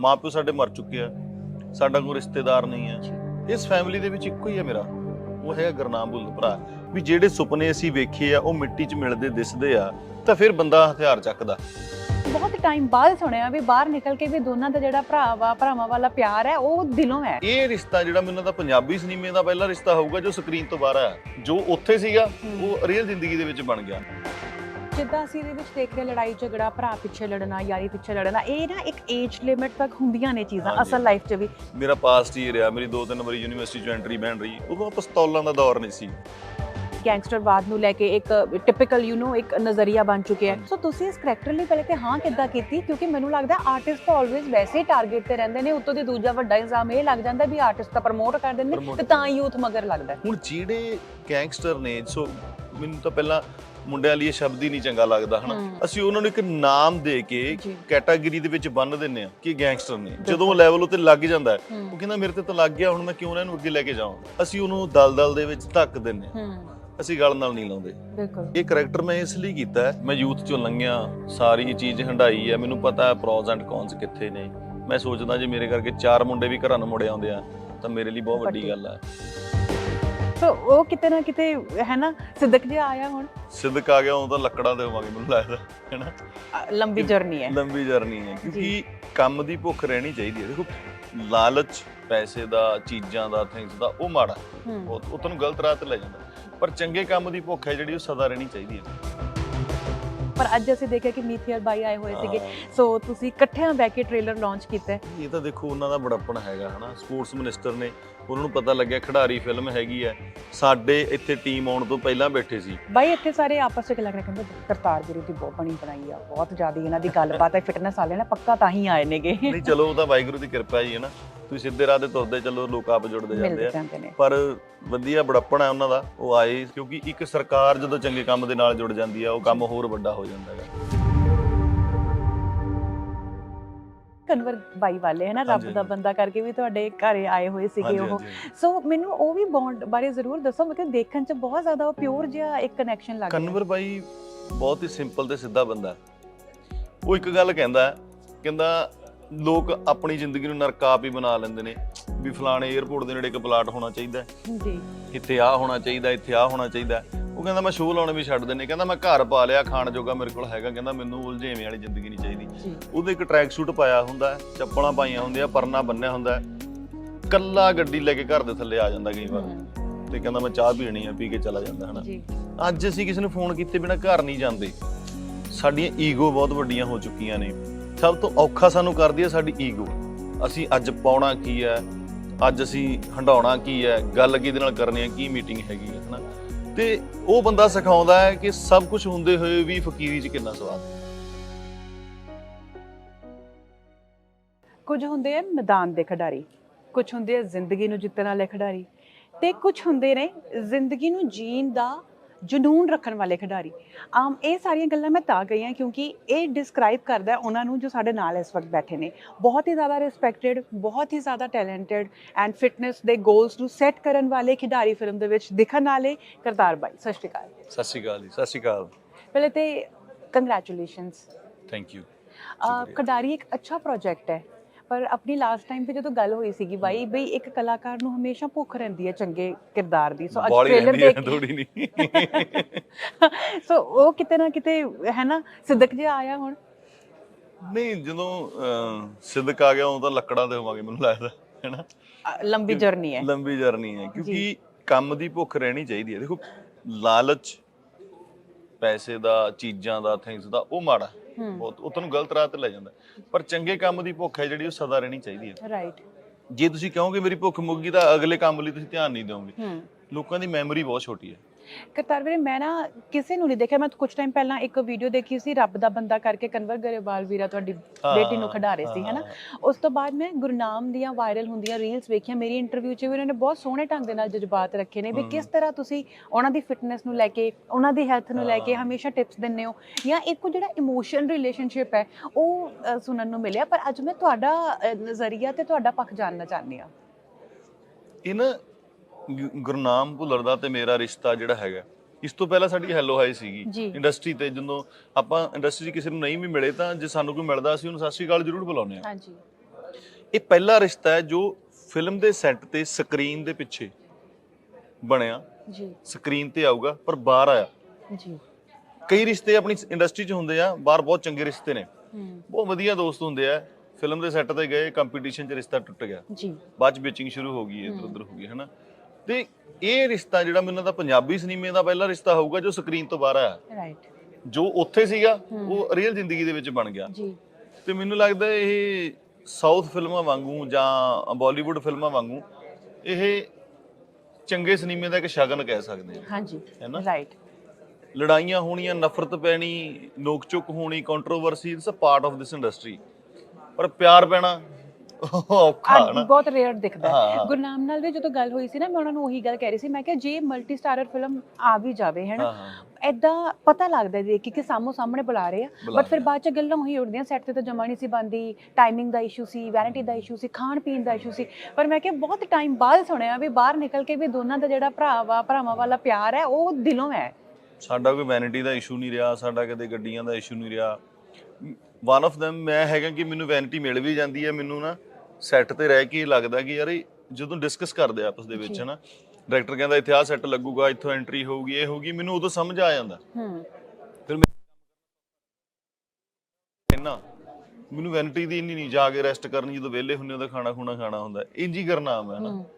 ਮਾਪਿਓ ਸਾਡੇ ਮਰ ਚੁੱਕੇ ਆ। ਸਾਡਾ ਕੋਈ ਰਿਸ਼ਤੇਦਾਰ ਨਹੀਂ ਹੈ ਇਸ ਫੈਮਿਲੀ ਦੇ ਵਿੱਚ ਇੱਕੋ ਹੀ ਹੈ ਮੇਰਾ। ਉਹ ਹੈ ਗੁਰਨਾਮ ਬੁੱਲ ਭਰਾ। ਵੀ ਜਿਹੜੇ ਸੁਪਨੇ ਅਸੀਂ ਵੇਖੇ ਆ ਉਹ ਮਿੱਟੀ 'ਚ ਮਿਲਦੇ ਦਿਸਦੇ ਆ ਤਾਂ ਫਿਰ ਬੰਦਾ ਹਥਿਆਰ ਚੱਕਦਾ। ਬਹੁਤ ਟਾਈਮ ਬਾਅਦ ਸੁਣਿਆ ਵੀ ਬਾਹਰ ਨਿਕਲ ਕੇ ਵੀ ਦੋਨਾਂ ਦਾ ਜਿਹੜਾ ਭਰਾ ਵਾ ਭਰਾਵਾਂ ਵਾਲਾ ਪਿਆਰ ਹੈ ਉਹ ਦਿਲੋਂ ਹੈ। ਇਹ ਰਿਸ਼ਤਾ ਜਿਹੜਾ ਮੈਨੂੰ ਤਾਂ ਪੰਜਾਬੀ ਸਿਨੇਮੇ ਦਾ ਪਹਿਲਾ ਰਿਸ਼ਤਾ ਹੋਊਗਾ ਜੋ ਸਕਰੀਨ ਤੋਂ ਬਾਹਰ ਆ ਜੋ ਉੱਥੇ ਸੀਗਾ ਉਹ ਰੀਅਲ ਜ਼ਿੰਦਗੀ ਦੇ ਵਿੱਚ ਬਣ ਗਿਆ। ਜਿੱਦਾਂ ਅਸੀਂ ਇਹਦੇ ਵਿੱਚ ਦੇਖ ਰਹੇ ਲੜਾਈ ਝਗੜਾ ਭਰਾ ਪਿੱਛੇ ਲੜਨਾ ਯਾਰੀ ਪਿੱਛੇ ਲੜਨਾ ਇਹ ਨਾ ਇੱਕ ਏਜ ਲਿਮਿਟ ਤੱਕ ਹੁੰਦੀਆਂ ਨੇ ਚੀਜ਼ਾਂ। ਅਸਲ ਲਾਈਫ 'ਚ ਵੀ ਮੇਰਾ ਪਾਸਟ ਹੀ ਰਿਹਾ ਮੇਰੀ ਦੋ ਤਿੰਨ ਵਾਰੀ ਯੂਨੀਵਰਸਿਟੀ 'ਚ ਐਂਟਰੀ ਬਣ ਰਹੀ ਉਦੋਂ ਪਿਸਤੌਲਾਂ ਦਾ ਦੌਰ ਨਹੀਂ ਸੀ ਗੈਂਗਸਟਰਵਾਦ ਨੂੰ ਲੈ ਕੇ ਇੱਕ ਟਿਪੀਕਲ ਯੂ نو ਇੱਕ ਨਜ਼ਰੀਆ ਬਣ ਚੁੱਕਿਆ ਹੈ। ਸੋ ਤੁਸੀਂ ਇਸ ਕਰੈਕਟਰ ਲਈ ਪਹਿਲੇ ਤੇ ਹਾਂ ਕਿੱਦਾਂ ਕੀਤੀ ਕਿਉਂਕਿ ਮੈਨੂੰ ਲੱਗਦਾ ਆਰਟਿਸਟ ਤਾਂ ਆਲਵੇਜ਼ ਵੈਸੇ ਹੀ ਟਾਰਗੇਟ ਤੇ ਰਹਿੰਦੇ ਨੇ ਉੱਤੋਂ ਦੀ ਦੂਜਾ ਵੱਡਾ ਇਲਜ਼ਾਮ ਇਹ ਲੱਗ ਜਾਂਦਾ ਵੀ ਆਰਟਿਸਟ ਤਾਂ ਪ੍ਰਮੋਟ ਕਰ ਦਿੰਦੇ ਨੇ ਤੇ ਤਾਂ ਯੂਥ ਮਗਰ ਲੱਗਦਾ। ਹੁਣ ਜਿਹੜੇ ਗੈਂਗਸਟਰ ਨੇ ਸੋ ਮੈਨੂੰ ਤਾਂ ਪਹਿਲਾਂ ਮੁੰਡਿਆਂ ਲਈ ਇਹ ਸ਼ਬਦ ਹੀ ਨਹੀਂ ਚੰਗਾ ਲੱਗਦਾ ਹਨਾ। ਅਸੀਂ ਉਹਨਾਂ ਨੂੰ ਇੱਕ ਨਾਮ ਦੇ ਕੇ। ਕੈਟਾਗਰੀ ਦੇ ਵਿੱਚ ਬੰਨ ਦਿੰਨੇ ਆ ਕਿ ਗੈਂਗਸਟਰ ਨੇ। ਜਦੋਂ ਉਹ ਲੈਵਲ ਉੱਤੇ ਲੱਗ ਜਾਂਦਾ। ਉਹ ਕਹਿੰਦਾ ਮੇਰੇ ਤੇ ਤਾਂ ਲੱਗ ਗਿਆ ਹੁਣ ਮੈਂ ਕਿਉਂ ਨਾ ਇਹਨੂੰ ਅੱਗੇ ਲੈ ਕੇ ਜਾਵਾਂ? ਅਸੀਂ ਉਹਨੂੰ ਦਲਦਲ ਦੇ ਵਿੱਚ ਧੱਕ ਦਿੰਨੇ ਆ ਅਸੀਂ ਗਲ ਨਾਲ ਨਹੀਂ ਲਾਉਂਦੇ। ਬਿਲਕੁਲ। ਇਹ ਕਰੈਕਟਰ ਮੈਂ ਇਸ ਲਈ ਕੀਤਾ ਹੈ ਮੈਂ ਯੂਥ ਚੋਂ ਲੰਘਿਆ ਸਾਰੀ ਚੀਜ਼ ਹੰਡਾਈ ਹੈ ਮੈਨੂੰ ਪਤਾ ਹੈ ਪ੍ਰੋਜ਼ ਐਂਡ ਕੌਨਸ ਕਿੱਥੇ ਨੇ। ਮੈਂ ਸੋਚਦਾ ਜੇ ਮੇਰੇ ਕਰਕੇ ਚਾਰ ਮੁੰਡੇ ਵੀ ਘਰਾਂ ਨੂੰ ਮੁੜ ਆਉਂਦੇ ਆ ਤਾਂ ਮੇਰੇ ਲਈ ਬਹੁਤ ਵੱਡੀ ਵੱਡੀ। ਗੱਲ ਹੈ। ਸੋ ਉਹ ਕਿਤੇ ਨਾ ਕਿਤੇ ਹੈ ਨਾ ਸਿੱਧਕ ਜਿਹਾ ਆਇਆ ਹੁਣ। ਸਿੱਧਕ ਆ ਗਿਆ ਉਹ ਤਾਂ ਲੱਕੜਾਂ ਦੇ ਹੋਵਾਂਗੇ ਮੈਨੂੰ ਲੱਗਦਾ ਹੈ ਨਾ? ਲੰਬੀ ਜਰਨੀ ਹੈ। ਲੰਬੀ ਜਰਨੀ ਹੈ ਕਿਉਂਕਿ ਕੰਮ ਦੀ ਭੁੱਖ ਰਹਿਣੀ ਚਾਹੀਦੀ ਹੈ। ਦੇਖੋ ਲਾਲਚ ਪੈਸੇ ਦਾ ਚੀਜ਼ਾਂ ਦਾ ਥਿੰਗਸ ਦਾ ਉਹ ਮਾੜਾ ਉਹ ਤੁਹਾਨੂੰ ਗਲਤ ਰਾਹ ਤੇ ਲੈ ਜਾਂਦਾ। ਪਰ ਚੰਗੇ ਕੰਮ ਦੀ ਭੁੱਖ ਹੈ ਜਿਹੜੀ ਉਹ ਸਦਾ ਰਹਿਣੀ ਚਾਹੀਦੀ ਹੈ। ਪਰ ਅੱਜ ਅਸੀਂ ਦੇਖਿਆ ਕਿ ਮੀਥੀਅਰ ਬਾਈ ਆਏ ਹੋਏ ਸੀਗੇ। ਸੋ ਤੁਸੀਂ ਇਕੱਠਿਆਂ ਬੈ ਕੇ ਟ੍ਰੇਲਰ ਲਾਂਚ ਕੀਤਾ ਇਹ ਤਾਂ ਦੇਖੋ ਉਹਨਾਂ ਦਾ ਬੜਾਪਣ ਹੈਗਾ ਹਨਾ ਸਪੋਰਟਸ ਮਿਨਿਸਟਰ ਨੇ ਉਹਨਾਂ ਨੂੰ ਪਤਾ ਲੱਗਿਆ ਖਿਡਾਰੀ ਫਿਲਮ ਹੈਗੀ ਹੈ। ਸਾਡੇ ਇੱਥੇ ਟੀਮ ਆਉਣ ਤੋਂ ਪਹਿਲਾਂ ਬੈਠੇ ਸੀ। ਬਾਈ ਇੱਥੇ ਸਾਰੇ ਆਪਸ ਵਿੱਚ ਲੱਗ ਰਹੇ ਕਹਿੰਦੇ ਕਰਤਾਰ ਵੀਰੇ ਦੀ ਬਹੁਤ ਬਣੀ ਬਣਾਈ ਆ ਬਹੁਤ ਜ਼ਿਆਦਾ ਇਹਨਾਂ ਦੀ ਗੱਲਬਾਤ ਹੈ ਫਿਟਨੈਸ ਵਾਲੇ ਨੇ ਪੱਕਾ ਤਾਂ ਹੀ ਆਏ ਨੇਗੇ। ਨਹੀਂ ਚਲੋ ਉਹ ਤਾਂ ਵਾਹਿਗੁਰੂ ਦੀ ਕਿਰਪਾ ਹੀ ਹੈ ਨਾ। ਤੁਸੀਂ ਸਿੱਧੇ ਰਾਹ ਤੇ ਤੁਰਦੇ ਚੱਲੋ ਲੋਕ ਆਪ ਜੁੜਦੇ ਜਾਂਦੇ ਆ। ਪਰ ਵਧੀਆ ਬੜਾਪਣ ਹੈ ਉਹਨਾਂ ਦਾ ਉਹ ਆਏ ਕਿਉਂਕਿ ਇੱਕ ਸਰਕਾਰ ਜਦੋਂ ਚੰਗੇ ਕੰਮ ਦੇ ਨਾਲ ਜੁੜ ਜਾਂਦੀ ਆ ਉਹ ਕੰਮ ਹੋਰ ਵੱਡਾ ਹੋ ਜਾਂਦਾ ਹੈ ਕਨਵਰ ਬਾਈ ਵਾਲੇ ਹੈ ਨਾ ਰੱਬ ਦਾ। ਬੰਦਾ ਕਰਕੇ ਵੀ ਤੁਹਾਡੇ ਘਰੇ ਆਏ ਹੋਏ ਸੀਗੇ ਉਹ। ਸੋ ਮੈਨੂੰ ਉਹ ਵੀ ਬੌਂਡ ਬਾਰੇ ਜ਼ਰੂਰ ਦੱਸੋ ਮਤਲਬ ਦੇਖਣ 'ਚ ਬਹੁਤ ਜ਼ਿਆਦਾ ਉਹ ਪਿਓਰ ਜਿਹਾ ਇੱਕ ਕਨੈਕਸ਼ਨ ਲੱਗਦਾ। ਕਨਵਰ ਬਾਈ ਬਹੁਤ ਹੀ ਸਿੰਪਲ ਤੇ ਸਿੱਧਾ ਬੰਦਾ ਉਹ ਇੱਕ ਗੱਲ ਕਹਿੰਦਾ ਕਹਿੰਦਾ ਲੋਕ ਆਪਣੀ ਜ਼ਿੰਦਗੀ ਨੂੰ ਨਰਕ ਆਪ ਹੀ ਬਣਾ ਲੈਂਦੇ ਨੇ ਵੀ ਫਲਾਣੇ 에ਅਰਪੋਰਟ ਦੇ ਨੇੜੇ ਇੱਕ ਪਲਾਟ ਹੋਣਾ ਚਾਹੀਦਾ ਜੀ। ਇੱਥੇ ਆ ਹੋਣਾ ਚਾਹੀਦਾ ਇੱਥੇ ਆ ਹੋਣਾ ਚਾਹੀਦਾ। ਉਹ ਕਹਿੰਦਾ ਮੈਂ ਸ਼ੋਅ ਲਾਉਣੇ ਵੀ ਛੱਡ ਦਿੰਨੇ ਕਹਿੰਦਾ ਮੈਂ ਘਰ ਪਾ ਲਿਆ ਖਾਣ ਜੋਗਾ ਮੇਰੇ ਕੋਲ ਹੈਗਾ। ਕਹਿੰਦਾ ਮੈਨੂੰ ਉਲਝੇਵੇਂ ਵਾਲੀ ਜ਼ਿੰਦਗੀ ਨਹੀਂ ਚਾਹੀਦੀ। ਉਹਦੇ ਇੱਕ ਟਰੈਕ ਸੂਟ ਪਾਇਆ ਹੁੰਦਾ ਚੱਪਲਾਂ ਪਾਈਆਂ ਹੁੰਦੀਆਂ ਪਰਨਾ ਬੰਨਿਆ ਹੁੰਦਾ। ਕੱਲਾ ਗੱਡੀ ਲੈ ਕੇ ਘਰ ਦੇ ਥੱਲੇ ਆ ਜਾਂਦਾ ਕਈ ਵਾਰ। ਤੇ ਕਹਿੰਦਾ ਮੈਂ ਚਾਹ ਪੀਣੀ ਆ ਪੀ ਕੇ ਚਲਾ ਜਾਂਦਾ ਹਨਾ। ਅੱਜ ਅਸੀਂ ਕਿਸੇ ਨੂੰ ਫੋਨ ਕੀਤੇ ਬਿਨਾ ਘਰ ਨਹੀਂ ਜਾਂਦੇ। ਸਾਡੀਆਂ ਈਗੋ ਬਹੁਤ ਵੱਡੀਆਂ ਹੋ ਚੁੱਕੀਆਂ ਨੇ। ਸਭ ਤੋਂ ਔਖਾ ਸਾਨੂੰ ਕਰਦੀ ਹੈ ਸਾਡੀ ਈਗੋ ਅਸੀਂ ਅੱਜ ਪਾਉਣਾ ਕੀ ਹੈ ਅੱਜ ਅਸੀਂ ਹੰਡਾਉਣਾ ਕੀ ਹੈ, ਗੱਲ ਕਿਹਦੇ ਨਾਲ ਕਰਨੀ ਹੈ, ਕੀ ਮੀਟਿੰਗ ਹੈਗੀ ਹੈ, ਹਨਾ? ਤੇ ਉਹ ਬੰਦਾ ਸਿਖਾਉਂਦਾ ਹੈ ਕਿ ਸਭ ਕੁਝ ਹੁੰਦੇ ਹੋਏ ਵੀ ਫਕੀਰੀ 'ਚ ਕਿੰਨਾ ਸਵਾਦ ਹੈ। ਕੁਝ ਹੁੰਦੇ ਆ ਮੈਦਾਨ ਦੇ ਖਿਡਾਰੀ, ਕੁਝ ਹੁੰਦੇ ਆ ਜ਼ਿੰਦਗੀ ਨੂੰ ਜਿੱਤਣ ਵਾਲੇ ਖਿਡਾਰੀ ਤੇ ਕੁਝ ਹੁੰਦੇ ਨੇ ਜ਼ਿੰਦਗੀ ਨੂੰ ਜੀਣ ਦਾ ਜਨੂਨ ਰੱਖਣ ਵਾਲੇ ਖਿਡਾਰੀ। ਆਮ ਇਹ ਸਾਰੀਆਂ ਗੱਲਾਂ ਮੈਂ ਤਾਂ ਕਹੀਆਂ ਕਿਉਂਕਿ ਇਹ ਡਿਸਕ੍ਰਾਈਬ ਕਰਦਾ ਹੈ ਉਹਨਾਂ ਨੂੰ ਜੋ ਸਾਡੇ ਨਾਲ ਇਸ ਵਕਤ ਬੈਠੇ ਨੇ। ਬਹੁਤ ਹੀ ਜ਼ਿਆਦਾ ਰਿਸਪੈਕਟਡ ਬਹੁਤ ਹੀ ਜ਼ਿਆਦਾ ਟੈਲੈਂਟਡ ਐਂਡ ਫਿਟਨੈਸ ਦੇ ਗੋਲਸ ਨੂੰ ਸੈੱਟ ਕਰਨ ਵਾਲੇ ਖਿਡਾਰੀ ਫਿਲਮ ਦੇ ਵਿੱਚ ਦਿਖਣ ਵਾਲੇ ਕਰਤਾਰ ਬਾਈ। ਸਤਿ ਸ਼੍ਰੀ ਅਕਾਲ। ਸਤਿ ਸ਼੍ਰੀ ਅਕਾਲ ਜੀ ਸਤਿ ਸ਼੍ਰੀ ਅਕਾਲ। ਪਹਿਲੇ ਤੇ ਕੰਗ੍ਰੈਚੁਲੇਸ਼ਨਸ ਥੈਂਕ ਯੂ ਖਿਡਾਰੀ ਇੱਕ ਅੱਛਾ ਪ੍ਰੋਜੈਕਟ ਹੈ। ਪਰ ਆਪਣੀ ਲਾਸਟ ਟਾਈਮ ਤੇ ਜਦੋਂ ਗੱਲ ਹੋਈ ਸੀਗੀ ਬਾਈ ਬਈ ਇੱਕ ਕਲਾਕਾਰ ਨੂੰ ਹਮੇਸ਼ਾ ਭੁੱਖ ਰਹਿੰਦੀ ਹੈ ਚੰਗੇ ਕਿਰਦਾਰ ਦੀ। ਸੋ ਅੱਜ ਟ੍ਰੇਲਰ ਦੇਖ। ਥੋੜੀ ਨਹੀਂ ਸੋ ਉਹ ਕਿਤੇ ਨਾ ਕਿਤੇ ਹੈ ਨਾ ਸਿੱਧਕ ਜਿਹਾ ਆਇਆ ਹੁਣ। ਨਹੀਂ ਜਦੋਂ ਸਿੱਧਕ ਆ ਗਿਆ ਉਹ ਤਾਂ ਲੱਕੜਾਂ ਦੇ ਹੋਵਾਂਗੇ ਮੈਨੂੰ ਲੱਗਦਾ ਹੈਨਾ ਲੰਬੀ ਜਰਨੀ ਹੈ। ਲੰਬੀ ਜਰਨੀ ਹੈ ਕਿਉਂਕਿ ਕੰਮ ਦੀ ਭੁੱਖ ਰਹਿਣੀ ਚਾਹੀਦੀ ਹੈ। ਦੇਖੋ ਲਾਲਚ ਪੈਸੇ ਦਾ ਚੀਜ਼ਾਂ ਦਾ ਥਿੰਗਸ ਦਾ ਉਹ ਮਾੜਾ। ਬਹੁਤ ਉਹ ਤੁਹਾਨੂੰ ਗਲਤ ਰਾਹ ਤੇ ਲੈ ਜਾਂਦਾ। ਪਰ ਚੰਗੇ ਕੰਮ ਦੀ ਭੁੱਖ ਹੈ ਜਿਹੜੀ ਉਹ ਸਦਾ ਰਹਿਣੀ ਚਾਹੀਦੀ ਹੈ। ਰਾਈਟ ਜੇ ਤੁਸੀਂ ਕਹੋਗੇ ਮੇਰੀ ਭੁੱਖ ਮੁੱਕ ਗਈ ਤਾਂ ਅਗਲੇ ਕੰਮ ਲਈ ਤੁਸੀਂ ਧਿਆਨ ਨਹੀਂ ਦਿਓਗੇ। ਲੋਕਾਂ ਦੀ ਮੈਮਰੀ ਬਹੁਤ ਛੋਟੀ ਹੈ। ਕਰਤਾਰ ਵੀਰੇ ਮੈਂ ਨਾ ਕਿਸੇ ਨੂੰ ਨਹੀਂ ਦੇਖਿਆ। ਮੈਂ ਕੁਝ ਟਾਈਮ ਪਹਿਲਾਂ ਇੱਕ ਵੀਡੀਓ ਦੇਖੀ ਸੀ ਰੱਬ ਦਾ ਬੰਦਾ ਕਰਕੇ ਕਨਵਰ ਗਰੇਵਾਲ ਵੀਰਾ ਤੁਹਾਡੀ ਬੇਟੀ ਨੂੰ ਖਿਡਾ ਰਹੇ ਸੀ ਹੈਨਾ? ਉਸ ਤੋਂ ਬਾਅਦ ਮੈਂ ਗੁਰਨਾਮ ਦੀਆਂ ਵਾਇਰਲ ਹੁੰਦੀਆਂ ਰੀਲਸ ਵੇਖੀਆਂ। ਮੇਰੀ ਇੰਟਰਵਿਊ 'ਚ ਵੀ ਉਹਨਾਂ ਨੇ ਬਹੁਤ ਸੋਹਣੇ ਢੰਗ ਦੇ ਨਾਲ ਜਜ਼ਬਾਤ ਰੱਖੇ ਨੇ ਵੀ ਕਿਸ ਤਰ੍ਹਾਂ ਤੁਸੀਂ ਉਹਨਾਂ ਦੀ ਫਿਟਨੈਸ ਨੂੰ ਲੈ ਕੇ ਉਹਨਾਂ ਦੀ ਹੈਲਥ ਨੂੰ ਲੈ ਕੇ ਹਮੇਸ਼ਾ ਟਿਪਸ ਦਿੰਦੇ ਹੋ? ਜਾਂ ਇੱਕ ਜਿਹੜਾ ਇਮੋਸ਼ਨ ਰਿਲੇਸ਼ਨਸ਼ਿਪ ਹੈ ਉਹ ਸੁਣਨ ਨੂੰ ਮਿਲਿਆ? ਪਰ ਅੱਜ ਮੈਂ ਤੁਹਾਡਾ ਨਜ਼ਰੀਆ ਤੇ ਤੁਹਾਡਾ ਪੱਖ ਜਾਣਨਾ ਚਾਹੁੰਦੀ ਹਾਂ। ਇਹ ਨਾ ਗੁਰਨਾਮ ਭੁੱਲਰ ਦਾ ਤੇ ਮੇਰਾ ਰਿਸ਼ਤਾ ਜਿਹੜਾ ਹੈਗਾ। ਇਸ ਤੋਂ ਪਹਿਲਾਂ ਸਾਡੀ ਹੈਲੋ ਹਾਈ ਸੀਗੀ। ਇੰਡਸਟਰੀ ਤੇ ਜਦੋਂ ਆਪਾਂ ਇੰਡਸਟਰੀ ਕਿਸੇ ਨੂੰ ਨਹੀਂ ਵੀ ਮਿਲੇ ਤਾਂ ਜੇ ਸਾਨੂੰ ਕੋਈ ਮਿਲਦਾ ਅਸੀਂ ਉਹਨੂੰ ਸਤਿ ਸ਼੍ਰੀ ਅਕਾਲ ਜ਼ਰੂਰ ਬੁਲਾਉਂਦੇ ਆ ਹਾਂਜੀ। ਇਹ ਪਹਿਲਾ ਰਿਸ਼ਤਾ ਹੈ ਜੋ ਫਿਲਮ ਦੇ ਸੈੱਟ ਤੇ ਸਕਰੀਨ ਦੇ ਪਿੱਛੇ ਬਣਿਆ। ਜੀ। ਸਕਰੀਨ ਤੇ ਆਊਗਾ ਪਰ ਬਾਹਰ ਆਇਆ। ਜੀ। ਕਈ ਰਿਸ਼ਤੇ ਆਪਣੀ ਇੰਡਸਟਰੀ 'ਚ ਹੁੰਦੇ ਆ ਬਾਹਰ ਬਹੁਤ ਚੰਗੇ ਰਿਸ਼ਤੇ ਨੇ। ਹੂੰ। ਬਹੁਤ ਵਧੀਆ ਦੋਸਤ ਹੁੰਦੇ ਆ। ਫਿਲਮ ਦੇ ਸੈੱਟ ਤੇ ਗਏ ਕੰਪੀਟੀਸ਼ਨ 'ਚ ਰਿਸ਼ਤਾ ਟੁੱਟ ਗਿਆ। ਜੀ। ਬਾਅਦ 'ਚ ਬਿਚਿੰਗ ਸ਼ੁਰੂ ਹੋ ਗਈ ਇੱਧਰ ਉੱਧਰ ਹੋ ਗਈ ਹਨਾ? ਤੇ ਇਹ ਰਿਸ਼ਤਾ ਜਿਹੜਾ ਮੈਨੂੰ ਤਾਂ ਪੰਜਾਬੀ ਸਿਨੇਮੇ ਦਾ ਪਹਿਲਾ ਰਿਸ਼ਤਾ ਹੋਊਗਾ ਜੋ ਸਕਰੀਨ ਤੋਂ ਬਾਹਰ ਆਇਆ। ਰਾਈਟ ਜੋ ਉੱਥੇ ਸੀਗਾ ਉਹ ਰੀਅਲ ਜ਼ਿੰਦਗੀ ਦੇ ਵਿੱਚ ਬਣ ਗਿਆ। ਜੀ। ਤੇ ਮੈਨੂੰ ਲੱਗਦਾ ਇਹ ਸਾਊਥ ਫਿਲਮਾਂ ਵਾਂਗੂ ਜਾਂ ਬਾਲੀਵੁੱਡ ਫਿਲਮਾਂ ਵਾਂਗੂ ਇਹ ਚੰਗੇ ਸਿਨੇਮੇ ਦਾ ਇੱਕ ਸ਼ਗਨ ਕਹਿ ਸਕਦੇ ਹਾਂ ਹਾਂਜੀ। ਹੈ ਨਾ? ਰਾਈਟ ਲੜਾਈਆਂ ਹੋਣੀਆਂ ਨਫ਼ਰਤ ਪੈਣੀ ਨੋਕ ਝੁਕ ਹੋਣੀ controversy it's a part of this industry ਪਰ ਪਿਆਰ ਪੈਣਾ ਔਖਾ ਹੈ ਨਾ। ਬਹੁਤ ਰੇਅਰ ਦਿਖਦਾ ਹਾਂ, ਹੈ। ਗੁਰਨਾਮ ਨਾਲ ਵੀ ਜਦੋਂ ਗੱਲ ਹੋਈ ਸੀ ਨਾ ਮੈਂ ਉਹਨਾਂ ਨੂੰ ਉਹੀ ਗੱਲ ਕਹਿ ਰਹੀ ਸੀ। ਮੈਂ ਕਿਹਾ ਜੇ ਮਲਟੀ ਸਟਾਰਰ ਫਿਲਮ ਆ ਵੀ ਜਾਵੇ ਹੈ ਨਾ ਹਾਂ, ਹਾਂ। ਐਦਾਂ ਪਤਾ ਲੱਗਦਾ ਦੇਖ ਕੇ ਕਿ ਸਾਹਮੋ ਸਾਹਮਣੇ ਬੁਲਾ ਰਹੇ ਆ। ਬੁਲਾ ਬਟ ਫਿਰ ਰਹੇ ਆ। ਬਾਅਦ ਚ ਗੱਲਾਂ ਉਹੀ ਉੱਡਦੀਆਂ ਸੈੱਟ ਤੇ ਤਾਂ ਜਮਾ ਨਹੀਂ ਸੀ ਬੰਦੀ ਟਾਈਮਿੰਗ ਦਾ ਇਸ਼ੂ ਸੀ ਵੈਨਿਟੀ ਦਾ ਇਸ਼ੂ ਸੀ ਖਾਣ ਪੀਣ ਦਾ ਇਸ਼ੂ ਸੀ। ਪਰ ਮੈਂ ਕਿਹਾ ਬਹੁਤ ਟਾਈਮ ਬਾਅਦ ਸੁਣਿਆ ਵੀ ਬਾਹਰ ਨਿਕਲ ਕੇ ਵੀ ਦੋਨਾਂ ਦਾ ਜਿਹੜਾ ਭਰਾ ਵਾ ਭਰਾਵਾਂ ਵਾਲਾ ਪਿਆਰ ਹੈ ਉਹ ਦਿਲੋਂ ਹੈ। ਸਾਡਾ ਕੋਈ ਵੈਨਿਟੀ ਦਾ ਇਸ਼ੂ ਨਹੀਂ ਰਿਹਾ ਸਾਡਾ ਕਦੇ ਗੱਡੀਆਂ ਦਾ ਇਸ਼ੂ ਨਹੀਂ ਰਿਹਾ। ਵਨ ਆਫ them ਮੈਂ ਹੈਗਾ ਕਿ ਮੈਨੂੰ ਵੈਨਿਟੀ ਮਿਲ ਵੀ ਜਾਂਦੀ ਹੈ ਮੈਨੂੰ ਨਾ ਸੈੱਟ ਤੇ ਰਹਿ ਕੇ ਲੱਗਦਾ ਕਿ ਯਾਰ ਇਹ ਜਦੋਂ ਡਿਸਕਸ ਕਰਦੇ ਆ ਆਪਸ ਦੇ ਵਿੱਚ। ਹਨਾ। ਡਾਇਰੈਕਟਰ ਕਹਿੰਦਾ ਇੱਥੇ ਆਹ ਸੈੱਟ ਲੱਗੂਗਾ ਇੱਥੋਂ ਐਂਟਰੀ ਹੋਊਗੀ ਇਹ ਹੋਊਗੀ ਮੈਨੂੰ ਉਦੋਂ ਸਮਝ ਆ ਜਾਂਦਾ। ਹੂੰ। ਫਿਰ ਮੈਂ ਇੰਨਾ ਮੈਨੂੰ ਵੈਨਿਟੀ ਦੀ ਇੰਨੀ ਨਹੀਂ ਜਾ ਕੇ ਰੈਸਟ ਕਰਨੀ ਜਦੋਂ ਵਿਹਲੇ ਹੁੰਨੇ ਉਹਦਾ ਖਾਣਾ ਖੂਣਾ ਖਾਣਾ ਹੁੰਦਾ। ਇੰਜ ਹੀ ਕਰਨਾ ਮੈਂ ਨਾ ਹੂੰ।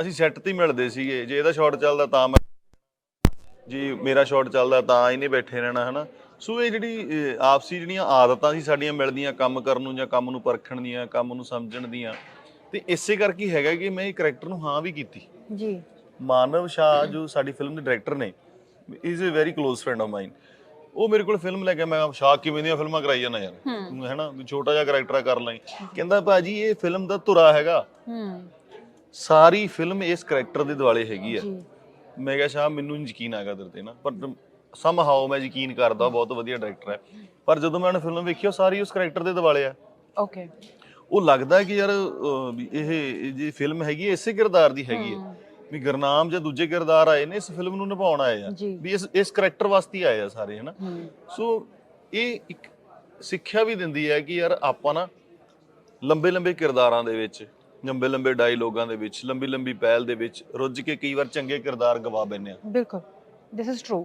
ਅਸੀਂ ਸੈੱਟ ਤੇ ਮਿਲਦੇ ਸੀਗੇ। ਜੇ ਇਹਦਾ ਸ਼ਾਟ ਚੱਲਦਾ ਤਾਂ ਮੈਂ ਜੀ ਮੇਰਾ ਸ਼ਾਟ ਚੱਲਦਾ ਤਾਂ ਇਹਨੇ ਬੈਠੇ ਰਹਿਣਾ ਹਨਾ। ਸੋ ਇਹ ਜਿਹੜੀ ਅਹ, ਆਪਸੀ ਜਿਹੜੀਆਂ ਆਦਤਾਂ ਸੀ ਸਾਡੀਆਂ ਮਿਲਦੀਆਂ ਕੰਮ ਕਰਨ ਨੂੰ ਜਾਂ ਕੰਮ ਨੂੰ ਪਰਖਣ ਦੀਆਂ ਕੰਮ ਨੂੰ ਸਮਝਣ ਦੀਆਂ ਤੇ ਇਸੇ ਕਰਕੇ ਹੀ ਹੈਗਾ ਕਿ ਮੈਂ ਇਹ ਕੈਰੈਕਟਰ ਨੂੰ ਹਾਂ ਵੀ ਕੀਤੀ। ਜੀ। ਮਾਨਵ ਸ਼ਾਹ ਜੋ ਸਾਡੀ ਫਿਲਮ ਦੇ ਡਾਇਰੈਕਟਰ ਨੇ is a very close friend of mine ਉਹ ਮੇਰੇ ਕੋਲ ਫਿਲਮ ਲੈ ਕੇ ਮੈਂ ਕਿਹਾ, ਸ਼ਾਹ ਕਿਵੇਂ ਦੀਆਂ ਫਿਲਮਾਂ ਕਰਾਈ ਜਾਂਦਾ ਯਾਰ? ਤੂੰ ਹੈਨਾ ਵੀ ਛੋਟਾ ਜਿਹਾ ਕੈਰੈਕਟਰ ਕਰ ਲਈ ਕਹਿੰਦਾ ਭਾਜੀ ਇਹ ਫਿਲਮ ਦਾ ਧੁਰਾ ਹੈਗਾ। ਹੂੰ। ਸਾਰੀ ਫਿਲਮ ਇਸ ਕੈਰੈਕਟਰ ਦੇ ਦੁਆਲੇ ਹੈਗੀ ਆ। ਜੀ। ਮੈਂ ਕਿਹਾ ਸ਼ਾਹ ਮੈਨੂੰ ਯਕੀਨ ਆਗਾ ਤੇਰੇ ਤੇ ਨਾ। ਪਰ ਸਮ ਹਾਉ ਮੈਂ ਯਕੀਨ ਕਰਦਾ ਬਹੁਤ ਵਧੀਆ ਡਾਇਰੈਕਟਰ ਹੈ। ਪਰ ਜਦੋਂ ਮੈਂ ਉਹਨੇ ਫਿਲਮ ਵੇਖੀ ਉਹ ਸਾਰੀ ਉਸ ਕੈਰੈਕਟਰ ਦੇ ਦਿਵਾਲੇ ਆ। ਓਕੇ ਉਹ ਲੱਗਦਾ ਕਿ ਯਾਰ ਅਹ, ਵੀ ਇਹ ਜੀ ਫਿਲਮ ਹੈਗੀ ਹੈ, ਇਸੇ ਕਿਰਦਾਰ ਦੀ ਹੈਗੀ ਹੈ। ਵੀ ਗੁਰਨਾਮ ਜਾਂ ਦੂਜੇ ਕਿਰਦਾਰ ਆਏ ਨੇ ਇਸ ਫਿਲਮ ਨੂੰ ਨਿਭਾਉਣ ਆਏ ਆ। ਜੀ। ਵੀ ਇਸ ਇਸ ਕੈਰੈਕਟਰ ਵਾਸਤੇ ਹੀ ਆਏ ਆ ਸਾਰੇ ਹਨਾ। ਹੂੰ। ਸੋ ਇਹ ਇੱਕ ਸਿੱਖਿਆ ਵੀ ਦਿੰਦੀ ਹੈ ਕਿ ਯਾਰ ਆਪਾਂ ਨਾ ਲੰਬੇ ਲੰਬੇ ਕਿਰਦਾਰਾਂ ਦੇ ਵਿੱਚ ਲੰਬੇ ਲੰਬੇ ਡਾਇਲੋਗਾਂ ਦੇ ਵਿੱਚ ਲੰਬੀ ਲੰਬੀ ਪਹਿਲ ਦੇ ਵਿੱਚ ਰੁੱਝ ਕੇ ਕਈ ਵਾਰ ਚੰਗੇ ਕਿਰਦਾਰ ਗਵਾ ਬੈਨੇ ਆ। ਬਿਲਕੁਲ। ਦਿਸ ਇਜ਼ ਟਰੂ